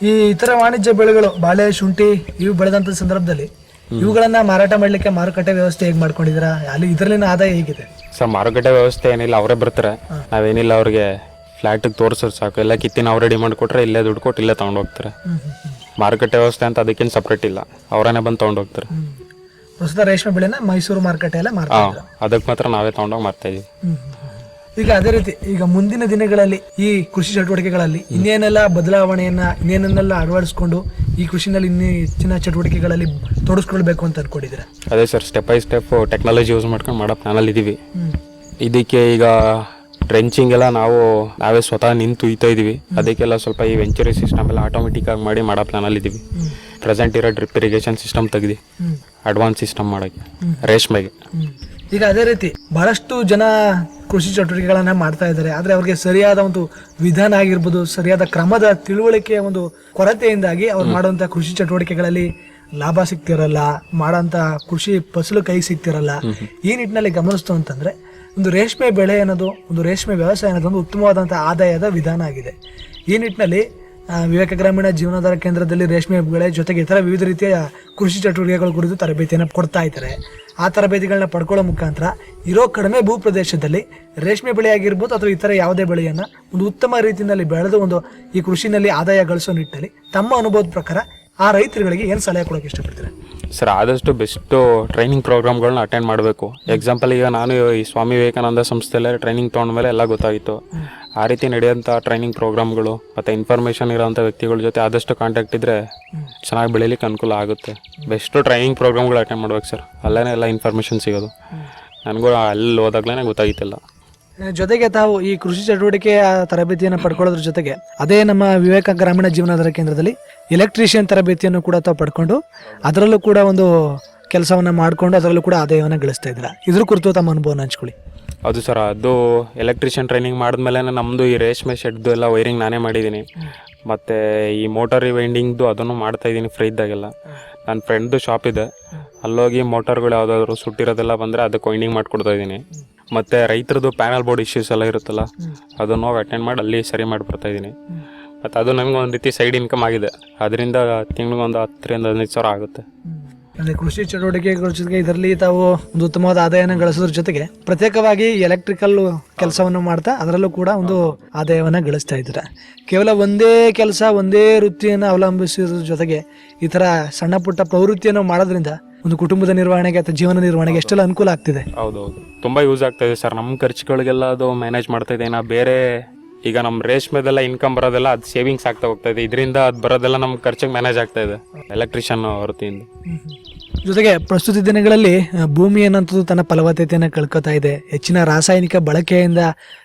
S3: ಈ ಇತರ ವಾಣಿಜ್ಯ ಬೆಳೆಗಳು ಬಾಳೆ ಶುಂಠಿ ಇವು ಬೆಳೆದಂತ ಸಂದರ್ಭದಲ್ಲಿ ಇವುಗಳನ್ನ ಮಾರಾಟ ಮಾಡ್ಲಿಕ್ಕೆ ಮಾರುಕಟ್ಟೆ ವ್ಯವಸ್ಥೆ ಹೇಗ್ ಮಾಡ್ಕೊಂಡಿದ್ದೀರಾ? ಅಲ್ಲಿ ಇದರಲ್ಲಿನ ಆದಾಯ ಹೇಗಿದೆ?
S4: ಸರ್ ಮಾರುಕಟ್ಟೆ ವ್ಯವಸ್ಥೆ ಏನಿಲ್ಲ ಅವರೇ ಬರ್ತಾರೆ. ನಾವೇನಿಲ್ಲ ಅವ್ರಿಗೆ ಫ್ಲಾಟಿಗೆ ತೋರಿಸೋದು ಸಾಕು. ಎಲ್ಲ ಕಿತ್ತಿನ ಅವರೇ ಡಿಮಾಂಡ್ ಕೊಟ್ರೆ ಇಲ್ಲೇ ದುಡ್ಡು ಕೊಟ್ಟು ಇಲ್ಲೇ ತಗೊಂಡು ಹೋಗ್ತಾರೆ. ಮಾರುಕಟ್ಟೆ ವ್ಯವಸ್ಥೆ ಅಂತ ಅದಕ್ಕೇನು ಸಪ್ರೇಟ್ ಇಲ್ಲ. ಅವರೇ ಬಂದು ತಗೊಂಡು ಹೋಗ್ತಾರೆ.
S3: ಪ್ರಸ್ತುತ ರೇಷ್ಮೆ ಬೆಳೆನ ಮೈಸೂರು ಮಾರ್ಕೆಟ್ ಮಾರ್ತಾ
S4: ಹಾ ಅದಕ್ಕೆ ಮಾತ್ರ ನಾವೇ ತಗೊಂಡೋಗಿ ಮಾರ್ತಾ ಇದೀವಿ.
S3: ಈಗ ಅದೇ ರೀತಿ ಈಗ ಮುಂದಿನ ದಿನಗಳಲ್ಲಿ ಈ ಕೃಷಿ ಚಟುವಟಿಕೆಗಳಲ್ಲಿ ಇನ್ನೇನೆಲ್ಲ ಬದಲಾವಣೆಯನ್ನ ಇನ್ನೇನೆಲ್ಲ ಅಳವಡಿಸಿಕೊಂಡು ಈ ಕೃಷಿನಲ್ಲಿ ಇನ್ನೂ ಹೆಚ್ಚಿನ ಚಟುವಟಿಕೆಗಳಲ್ಲಿ ತೊಡಗಿಸ್ಕೊಳ್ಬೇಕು ಅಂತ ಅನ್ಕೊಂಡಿದ್ದೀರಾ?
S4: ಅದೇ sir step by step technology use ಮಾಡ್ಕೊಂಡು ಮಾಡೋ ಪ್ಲಾನಲ್ಲಿ ಇದ್ದೀವಿ ಇದಕ್ಕೆ ಈಗ ಟ್ರೆಂಚಿಂಗ್ ಎಲ್ಲ ನಾವು ನಾವೇ ಸ್ವತಃ ನಿಂತು ಉಯ್ತಾ ಇದೀವಿ. ಅದಕ್ಕೆಲ್ಲ ಸ್ವಲ್ಪ ಈ ವೆಂಚುರಿ ಸಿಸ್ಟಮ್ ಎಲ್ಲ ಆಟೋಮೆಟಿಕ್ ಆಗಿ ಮಾಡಿ ಮಾಡೋ ಪ್ಲಾನಲ್ಲಿ ಇದೀವಿ. ಪ್ರೆಸೆಂಟ್ ಇರೋ ಡ್ರಿಪ್ ಇರಿಗೇಷನ್ ಸಿಸ್ಟಮ್ ತೆಗ್ದು ಅಡ್ವಾನ್ಸ್ ಸಿಸ್ಟಮ್ ಮಾಡೋಕೆ ರೇಷ್ಮೆಗೆ.
S3: ಈಗ ಅದೇ ರೀತಿ ಬಹಳಷ್ಟು ಜನ ಕೃಷಿ ಚಟುವಟಿಕೆಗಳನ್ನ ಮಾಡ್ತಾ ಇದ್ದಾರೆ. ಆದ್ರೆ ಅವ್ರಿಗೆ ಸರಿಯಾದ ಒಂದು ವಿಧಾನ ಆಗಿರ್ಬೋದು ಸರಿಯಾದ ಕ್ರಮದ ತಿಳುವಳಿಕೆಯ ಒಂದು ಕೊರತೆಯಿಂದಾಗಿ ಅವ್ರು ಮಾಡುವಂತ ಕೃಷಿ ಚಟುವಟಿಕೆಗಳಲ್ಲಿ ಲಾಭ ಸಿಗ್ತಿರಲ್ಲ ಮಾಡೋಂಥ ಕೃಷಿ ಫಸಲು ಕೈ ಸಿಗ್ತಿರಲ್ಲ. ಈ ನಿಟ್ಟಿನಲ್ಲಿ ಗಮನಿಸ್ತು ಅಂತಂದ್ರೆ ಒಂದು ರೇಷ್ಮೆ ಬೆಳೆ ಅನ್ನೋದು, ಒಂದು ರೇಷ್ಮೆ ವ್ಯವಸಾಯ ಅನ್ನೋದು ಒಂದು ಉತ್ತಮವಾದಂಥ ಆದಾಯದ ವಿಧಾನ ಆಗಿದೆ. ಈ ನಿಟ್ಟಿನಲ್ಲಿ ವಿವೇಕ ಗ್ರಾಮೀಣ ಜೀವನಾಧಾರ ಕೇಂದ್ರದಲ್ಲಿ ರೇಷ್ಮೆ ಬೆಳೆ ಜೊತೆಗೆ ಇತರ ವಿವಿಧ ರೀತಿಯ ಕೃಷಿ ಚಟುವಟಿಕೆಗಳ ಕುರಿತು ತರಬೇತಿಯನ್ನು ಕೊಡ್ತಾ ಇದ್ದಾರೆ. ಆ ತರಬೇತಿಗಳನ್ನ ಪಡ್ಕೊಳ್ಳೋ ಮುಖಾಂತರ ಇರೋ ಕಡಿಮೆ ಭೂ ಪ್ರದೇಶದಲ್ಲಿ ರೇಷ್ಮೆ ಬೆಳೆ ಆಗಿರ್ಬೋದು ಅಥವಾ ಇತರ ಯಾವುದೇ ಬೆಳೆಯನ್ನು ಒಂದು ಉತ್ತಮ ರೀತಿಯಲ್ಲಿ ಬೆಳೆದು ಒಂದು ಈ ಕೃಷಿನಲ್ಲಿ ಆದಾಯ ಗಳಿಸೋ ನಿಟ್ಟಿನಲ್ಲಿ ತಮ್ಮ ಅನುಭವದ ಪ್ರಕಾರ ಆ ರೈತರುಗಳಿಗೆ ಏನು ಸಲಹೆ ಕೊಡೋಕೆ ಇಷ್ಟಪಡ್ತೀರಾ?
S4: ಸರ್ ಆದಷ್ಟು ಬೆಸ್ಟು ಟ್ರೈನಿಂಗ್ ಪ್ರೋಗ್ರಾಮ್ಗಳನ್ನ ಅಟೆಂಡ್ ಮಾಡಬೇಕು. ಎಕ್ಸಾಂಪಲ್ ಈಗ ನಾನು ಈ ಸ್ವಾಮಿ ವಿವೇಕಾನಂದ ಸಂಸ್ಥೆಯಲ್ಲೇ ಟ್ರೈನಿಂಗ್ ತೊಗೊಂಡ್ಮೇಲೆ ಎಲ್ಲ ಗೊತ್ತಾಗಿತ್ತು. ಆ ರೀತಿ ನಡೆಯುವಂಥ ಟ್ರೈನಿಂಗ್ ಪ್ರೋಗ್ರಾಮ್ಗಳು ಮತ್ತು ಇನ್ಫಾರ್ಮೇಷನ್ ಇರೋಂಥ ವ್ಯಕ್ತಿಗಳ ಜೊತೆ ಆದಷ್ಟು ಕಾಂಟ್ಯಾಕ್ಟ್ ಇದ್ದರೆ ಚೆನ್ನಾಗಿ ಬೆಳೀಲಿಕ್ಕೆ ಅನುಕೂಲ ಆಗುತ್ತೆ. ಬೆಸ್ಟು ಟ್ರೈನಿಂಗ್ ಪ್ರೋಗ್ರಾಮ್ಗಳು ಅಟೆಂಡ್ ಮಾಡ್ಬೇಕು ಸರ್. ಅಲ್ಲೇ ಎಲ್ಲ ಇನ್ಫಾರ್ಮೇಷನ್ ಸಿಗೋದು. ನನಗೂ ಅಲ್ಲಿ ಹೋದಾಗಲೇ ಗೊತ್ತಾಗಿತ್ತಿಲ್ಲ.
S3: ಜೊತೆಗೆ ತಾವು ಈ ಕೃಷಿ ಚಟುವಟಿಕೆ ತರಬೇತಿಯನ್ನು ಪಡ್ಕೊಳ್ಳೋದ್ರ ಜೊತೆಗೆ ಅದೇ ನಮ್ಮ ವಿವೇಕ ಗ್ರಾಮೀಣ ಜೀವನಾಧಾರ ಕೇಂದ್ರದಲ್ಲಿ ಎಲೆಕ್ಟ್ರಿಷಿಯನ್ ತರಬೇತಿಯನ್ನು ಕೂಡ ತಾವು ಪಡ್ಕೊಂಡು, ಅದರಲ್ಲೂ ಕೂಡ ಒಂದು ಕೆಲಸವನ್ನು ಮಾಡಿಕೊಂಡು, ಅದರಲ್ಲೂ ಕೂಡ ಆದಾಯವನ್ನು ಗಳಿಸ್ತಾ ಇದ್ದೀರಾ? ಇದ್ರ ಕುರಿತು ತಮ್ಮ ಅನುಭವನ ಹಂಚ್ಕೊಳ್ಳಿ.
S4: ಅದು ಸರ್, ಅದು ಎಲೆಕ್ಟ್ರಿಷಿಯನ್ ಟ್ರೈನಿಂಗ್ ಮಾಡಿದ್ಮೇಲೆ ನಮ್ಮದು ಈ ರೇಷ್ಮೆ ಶೆಡ್ದು ಎಲ್ಲ ವೈರಿಂಗ್ ನಾನೇ ಮಾಡಿದ್ದೀನಿ. ಮತ್ತು ಈ ಮೋಟರ್ ವೈಂಡಿಂಗ್ದು ಅದನ್ನು ಮಾಡ್ತಾ ಇದ್ದೀನಿ ಫ್ರೀ ಇದ್ದಾಗೆಲ್ಲ. ನನ್ನ ಫ್ರೆಂಡ್ದು ಶಾಪ್ ಇದೆ. ಅಲ್ಲೋಗಿ ಮೋಟರ್ಗಳು ಯಾವುದಾದ್ರು ಸುಟ್ಟಿರೋದೆಲ್ಲ ಬಂದರೆ ಅದಕ್ಕೆ ವೈಂಡಿಂಗ್ ಮಾಡಿಕೊಡ್ತಾ ಇದ್ದೀನಿ. ಮತ್ತು ರೈತರದ್ದು ಪ್ಯಾನಲ್ ಬೋರ್ಡ್ ಇಶ್ಯೂಸ್ ಎಲ್ಲ ಇರುತ್ತಲ್ಲ, ಅದನ್ನು ಹೋಗಿ ಅಟೆಂಡ್ ಮಾಡಿ ಅಲ್ಲಿ ಸರಿ ಮಾಡಿ ಬರ್ತಾ ಇದ್ದೀನಿ. ಮತ್ತು ಅದು ನಮಗೆ ಒಂದು ರೀತಿ ಸೈಡ್ ಇನ್ಕಮ್ ಆಗಿದೆ. ಅದರಿಂದ ತಿಂಗ್ಳಿಗೆ ಒಂದು ಹತ್ತರಿಂದ ಹದಿನೈದು ಸಾವಿರ ಆಗುತ್ತೆ.
S3: ಅಂದ್ರೆ ಕೃಷಿ ಚಟುವಟಿಕೆಗಳ ಜೊತೆಗೆ ಇದರಲ್ಲಿ ತಾವು ಒಂದು ಉತ್ತಮವಾದ ಆದಾಯನ ಗಳಿಸೋದ್ರ ಜೊತೆಗೆ ಪ್ರತ್ಯೇಕವಾಗಿ ಎಲೆಕ್ಟ್ರಿಕಲ್ ಕೆಲಸವನ್ನು ಮಾಡ್ತಾ ಅದರಲ್ಲೂ ಕೂಡ ಒಂದು ಆದಾಯವನ್ನ ಗಳಿಸ್ತಾ ಇದ್ದೀರಾ. ಕೇವಲ ಒಂದೇ ಕೆಲಸ ಒಂದೇ ವೃತ್ತಿಯನ್ನು ಅವಲಂಬಿಸಿದ್ರ ಜೊತೆಗೆ ಈ ಥರ ಸಣ್ಣ ಪುಟ್ಟ ಪ್ರವೃತ್ತಿಯನ್ನು ಮಾಡೋದ್ರಿಂದ ಒಂದು ಕುಟುಂಬದ ನಿರ್ವಹಣೆಗೆ ಅಥವಾ ಜೀವನ ನಿರ್ವಹಣೆಗೆ ಎಷ್ಟೆಲ್ಲ ಅನುಕೂಲ ಆಗ್ತಿದೆ?
S4: ಹೌದೌದು. ತುಂಬ ಯೂಸ್ ಆಗ್ತಾ ಇದೆ ಸರ್. ನಮ್ಮ ಖರ್ಚುಗಳಿಗೆಲ್ಲ ಅದು ಮ್ಯಾನೇಜ್ ಮಾಡ್ತಾ ಇದೆ. ನಾ ಬೇರೆ ಈಗ ನಮ್ಮ ರೇಷ್ಮೆದೆಲ್ಲ ಇನ್ಕಮ್ ಬರೋದೆಲ್ಲ ಅದು ಸೇವಿಂಗ್ಸ್ ಆಗ್ತಾ ಹೋಗ್ತಾ ಇದೆ. ಇದರಿಂದ ಅದು ಬರೋದೆಲ್ಲ ನಮ್ಮ ಖರ್ಚಿಗೆ ಮ್ಯಾನೇಜ್ ಆಗ್ತಾ ಇದೆ. ಎಲೆಕ್ಟ್ರಿಷಿಯನ್ ವೃತ್ತಿಯಿಂದ
S3: ಜೊತೆಗೆ ಪ್ರಸ್ತುತ ದಿನಗಳಲ್ಲಿ ಭೂಮಿ ಏನಂತದ್ದು ತನ್ನ ಫಲವತ್ತತೆಯನ್ನು ಕಳ್ಕೊತಾ ಇದೆ. ಹೆಚ್ಚಿನ ರಾಸಾಯನಿಕ ಬಳಕೆಯಿಂದ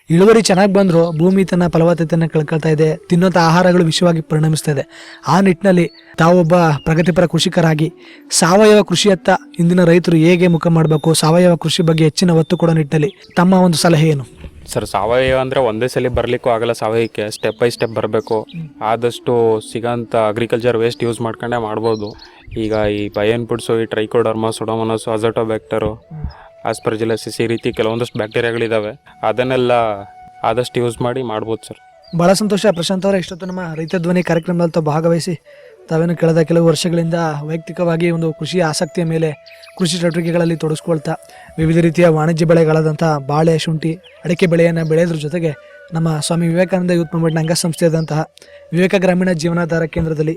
S3: ಇಳುವರಿ ಚೆನ್ನಾಗಿ ಬಂದರೂ ಭೂಮಿ ತನ್ನ ಫಲವತ್ತತೆಯನ್ನು ಕಳ್ಕೊಳ್ತಾ ಇದೆ. ತಿನ್ನೋಂಥ ಆಹಾರಗಳು ವಿಷವಾಗಿ ಪರಿಣಮಿಸ್ತಾ ಇದೆ. ಆ ನಿಟ್ಟಿನಲ್ಲಿ ತಾವೊಬ್ಬ ಪ್ರಗತಿಪರ ಕೃಷಿಕರಾಗಿ, ಸಾವಯವ ಕೃಷಿಯತ್ತ ಇಂದಿನ ರೈತರು ಹೇಗೆ ಮುಖ ಮಾಡಬೇಕು, ಸಾವಯವ ಕೃಷಿ ಬಗ್ಗೆ ಹೆಚ್ಚಿನ ಒತ್ತು ಕೊಡೋ ನಿಟ್ಟಿನಲ್ಲಿ ತಮ್ಮ ಒಂದು ಸಲಹೆ ಏನು?
S4: ಸರ್, ಸಾವಯವ ಅಂದರೆ ಒಂದೇ ಸಲ ಬರಲಿಕ್ಕೂ ಆಗಲ್ಲ. ಸಾವಯವಕ್ಕೆ ಸ್ಟೆಪ್ ಬೈ ಸ್ಟೆಪ್ ಬರಬೇಕು. ಆದಷ್ಟು ಸಿಗೋಂಥ ಅಗ್ರಿಕಲ್ಚರ್ ವೇಸ್ಟ್ ಯೂಸ್ ಮಾಡ್ಕೊಂಡೇ ಮಾಡ್ಬೋದು. ಈಗ ಈ ಬಯನ್ ಪುಡ್ಸು ಈ ಟ್ರೈಕೋಡರ್ಮ ಸುಡೋಮನಸು ಅಜೋಟೋಬ್ಯಾಕ್ಟರು ಆಸ್ಪರ್ಜಿಲಸಿಸ್ ಈ ರೀತಿ ಕೆಲವೊಂದಷ್ಟು ಬ್ಯಾಕ್ಟೀರಿಯಾಗಳಿದ್ದಾವೆ ಅದನ್ನೆಲ್ಲ ಆದಷ್ಟು ಯೂಸ್ ಮಾಡಿ ಮಾಡ್ಬೋದು ಸರ್.
S3: ಬಹಳ ಸಂತೋಷ. ಪ್ರಶಾಂತ್ ಅವರ, ಇಷ್ಟೊತ್ತು ನಮ್ಮ ರೈತ ಧ್ವನಿ ಕಾರ್ಯಕ್ರಮದಲ್ಲಿ ಭಾಗವಹಿಸಿ ತಾವೇನು ಕಳೆದ ಕೆಲವು ವರ್ಷಗಳಿಂದ ವೈಯಕ್ತಿಕವಾಗಿ ಒಂದು ಕೃಷಿ ಆಸಕ್ತಿಯ ಮೇಲೆ ಕೃಷಿ ಚಟುವಟಿಕೆಗಳಲ್ಲಿ ತೊಡಗಿಸ್ಕೊಳ್ತಾ ವಿವಿಧ ರೀತಿಯ ವಾಣಿಜ್ಯ ಬೆಳೆಗಳಾದಂಥ ಬಾಳೆ, ಶುಂಠಿ, ಅಡಿಕೆ ಬೆಳೆಯನ್ನು ಬೆಳೆಯೋದ್ರ ಜೊತೆಗೆ ನಮ್ಮ ಸ್ವಾಮಿ ವಿವೇಕಾನಂದ ಯೂತ್ ಮೂವ್ಮೆಂಟ್ನ ಅಂಗಸಂಸ್ಥೆಯಾದಂತಹ ವಿವೇಕ ಗ್ರಾಮೀಣ ಜೀವನಾಧಾರ ಕೇಂದ್ರದಲ್ಲಿ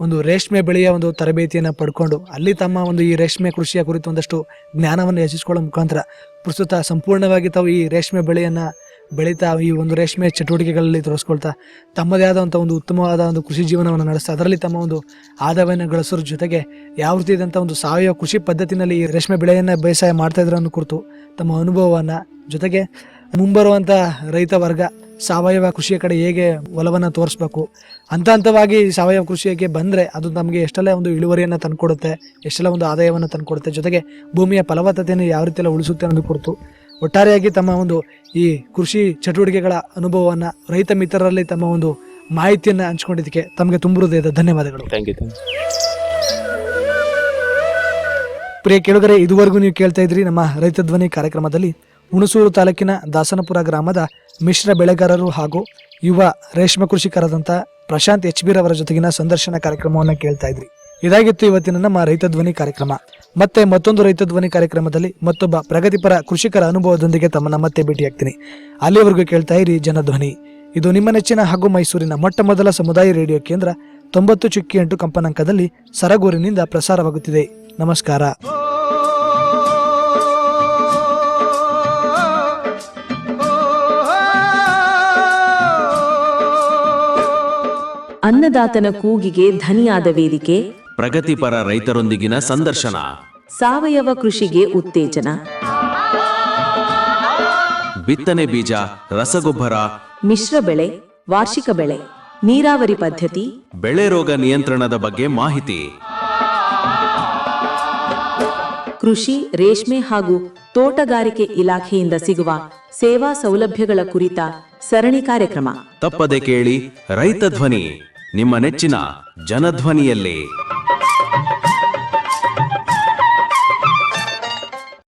S3: ಒಂದು ರೇಷ್ಮೆ ಬೆಳೆಯ ಒಂದು ತರಬೇತಿಯನ್ನು ಪಡ್ಕೊಂಡು ಅಲ್ಲಿ ತಮ್ಮ ಒಂದು ಈ ರೇಷ್ಮೆ ಕೃಷಿಯ ಕುರಿತು ಒಂದಷ್ಟು ಜ್ಞಾನವನ್ನು ಹೆಚ್ಚಿಸಿಕೊಳ್ಳೋ ಮುಖಾಂತರ ಪ್ರಸ್ತುತ ಸಂಪೂರ್ಣವಾಗಿ ತಾವು ಈ ರೇಷ್ಮೆ ಬೆಳೆಯನ್ನು ಬೆಳೀತಾ ಈ ಒಂದು ರೇಷ್ಮೆ ಚಟುವಟಿಕೆಗಳಲ್ಲಿ ತೋರಿಸ್ಕೊಳ್ತಾ ತಮ್ಮದೇ ಆದಂಥ ಒಂದು ಉತ್ತಮವಾದ ಒಂದು ಕೃಷಿ ಜೀವನವನ್ನು ನಡೆಸ್ತಾ ಅದರಲ್ಲಿ ತಮ್ಮ ಒಂದು ಆದಾಯವನ್ನು ಗಳಿಸೋದ್ರ ಜೊತೆಗೆ ಯಾವ ರೀತಿ ಇದ್ದಂಥ ಒಂದು ಸಾವಯವ ಕೃಷಿ ಪದ್ಧತಿನಲ್ಲಿ ಈ ರೇಷ್ಮೆ ಬೆಳೆಯನ್ನು ಬೇಸಾಯ ಮಾಡ್ತಾ ಇದ್ರನ್ನು ಕುರಿತು ತಮ್ಮ ಅನುಭವವನ್ನು ಜೊತೆಗೆ ಮುಂಬರುವಂಥ ರೈತ ವರ್ಗ ಸಾವಯವ ಕೃಷಿಯ ಕಡೆ ಹೇಗೆ ಒಲವನ್ನು ತೋರಿಸ್ಬೇಕು, ಹಂತ ಹಂತವಾಗಿ ಸಾವಯವ ಕೃಷಿಗೆ ಬಂದರೆ ಅದು ನಮಗೆ ಎಷ್ಟೆಲ್ಲ ಒಂದು ಇಳುವರಿಯನ್ನು ತಂದುಕೊಡುತ್ತೆ, ಎಷ್ಟೆಲ್ಲ ಒಂದು ಆದಾಯವನ್ನು ತಂದುಕೊಡುತ್ತೆ, ಜೊತೆಗೆ ಭೂಮಿಯ ಫಲವತ್ತತೆಯನ್ನು ಯಾವ ರೀತಿಯೆಲ್ಲ ಉಳಿಸುತ್ತೆ ಅನ್ನೋದು ಕುರಿತು ಒಟ್ಟಾರೆಯಾಗಿ ತಮ್ಮ ಒಂದು ಈ ಕೃಷಿ ಚಟುವಟಿಕೆಗಳ ಅನುಭವವನ್ನು ರೈತ ಮಿತ್ರರಲ್ಲಿ ತಮ್ಮ ಒಂದು ಮಾಹಿತಿಯನ್ನು ಹಂಚ್ಕೊಂಡಿದ್ದಕ್ಕೆ ತಮಗೆ ತುಂಬ ಹೃದಯದ ಧನ್ಯವಾದಗಳು.
S4: ಥ್ಯಾಂಕ್ ಯು
S3: ಪ್ರಿಯ ಕೇಳುಗರೆ ಇದುವರೆಗೂ ನೀವು ಕೇಳ್ತಾ ಇದ್ರಿ ನಮ್ಮ ರೈತ ಧ್ವನಿ ಕಾರ್ಯಕ್ರಮದಲ್ಲಿ ಹುಣಸೂರು ತಾಲೂಕಿನ ದಾಸನಪುರ ಗ್ರಾಮದ ಮಿಶ್ರ ಬೆಳೆಗಾರರು ಹಾಗೂ ಯುವ ರೇಷ್ಮೆ ಕೃಷಿಕರಾದಂಥ ಪ್ರಶಾಂತ್ ಎಚ್ ಬಿ ರವರ ಜೊತೆಗಿನ ಸಂದರ್ಶನ ಕಾರ್ಯಕ್ರಮವನ್ನು ಕೇಳ್ತಾ ಇದ್ರಿ. ಇದಾಗಿತ್ತು ಇವತ್ತಿನ ನಮ್ಮ ರೈತ ಧ್ವನಿ ಕಾರ್ಯಕ್ರಮ. ಮತ್ತೆ ಮತ್ತೊಂದು ರೈತ ಧ್ವನಿ ಕಾರ್ಯಕ್ರಮದಲ್ಲಿ ಮತ್ತೊಬ್ಬ ಪ್ರಗತಿಪರ ಕೃಷಿಕರ ಅನುಭವದೊಂದಿಗೆ ತಮ್ಮನ್ನ ಮತ್ತೆ ಭೇಟಿಯಾಗ್ತೀನಿ. ಅಲ್ಲಿವರೆಗೂ ಕೇಳ್ತಾ ಇರಿ ಜನಧ್ವನಿ. ಇದು ನಿಮ್ಮ ನೆಚ್ಚಿನ ಹಾಗೂ ಮೈಸೂರಿನ ಮೊಟ್ಟ ಮೊದಲ ಸಮುದಾಯ ರೇಡಿಯೋ ಕೇಂದ್ರ ತೊಂಬತ್ತು ಚುಕ್ಕಿ ಎಂಟು ಕಂಪನಾಂಕದಲ್ಲಿ ಸರಗೂರಿನಿಂದ ಪ್ರಸಾರವಾಗುತ್ತಿದೆ. ನಮಸ್ಕಾರ.
S1: ಅನ್ನದಾತನ ಕೂಗಿಗೆ ಧನಿಯಾದ ವೇದಿಕೆ
S2: ಪ್ರಗತಿಪರ ರೈತರೊಂದಿಗಿನ ಸಂದರ್ಶನ.
S1: ಸಾವಯವ ಕೃಷಿಗೆ ಉತ್ತೇಜನ.
S2: ಬಿತ್ತನೆ ಬೀಜ ರಸಗೊಬ್ಬರ.
S1: ಮಿಶ್ರ ಬೆಳೆ ವಾರ್ಷಿಕ ಬೆಳೆ ನೀರಾವರಿ ಪದ್ಧತಿ.
S2: ಬೆಳೆ ರೋಗ ನಿಯಂತ್ರಣದ ಬಗ್ಗೆ ಮಾಹಿತಿ.
S1: ಕೃಷಿ ರೇಷ್ಮೆ ಹಾಗೂ ತೋಟಗಾರಿಕೆ ಇಲಾಖೆಯಿಂದ ಸಿಗುವ ಸೇವಾ ಸೌಲಭ್ಯಗಳ ಕುರಿತ ಸರಣಿ ಕಾರ್ಯಕ್ರಮ.
S2: ತಪ್ಪದೆ ಕೇಳಿ ರೈತ ಧ್ವನಿ. ನಿಮ್ಮ ನೆಚ್ಚಿನ ಜನಧ್ವನಿಯಲ್ಲಿ.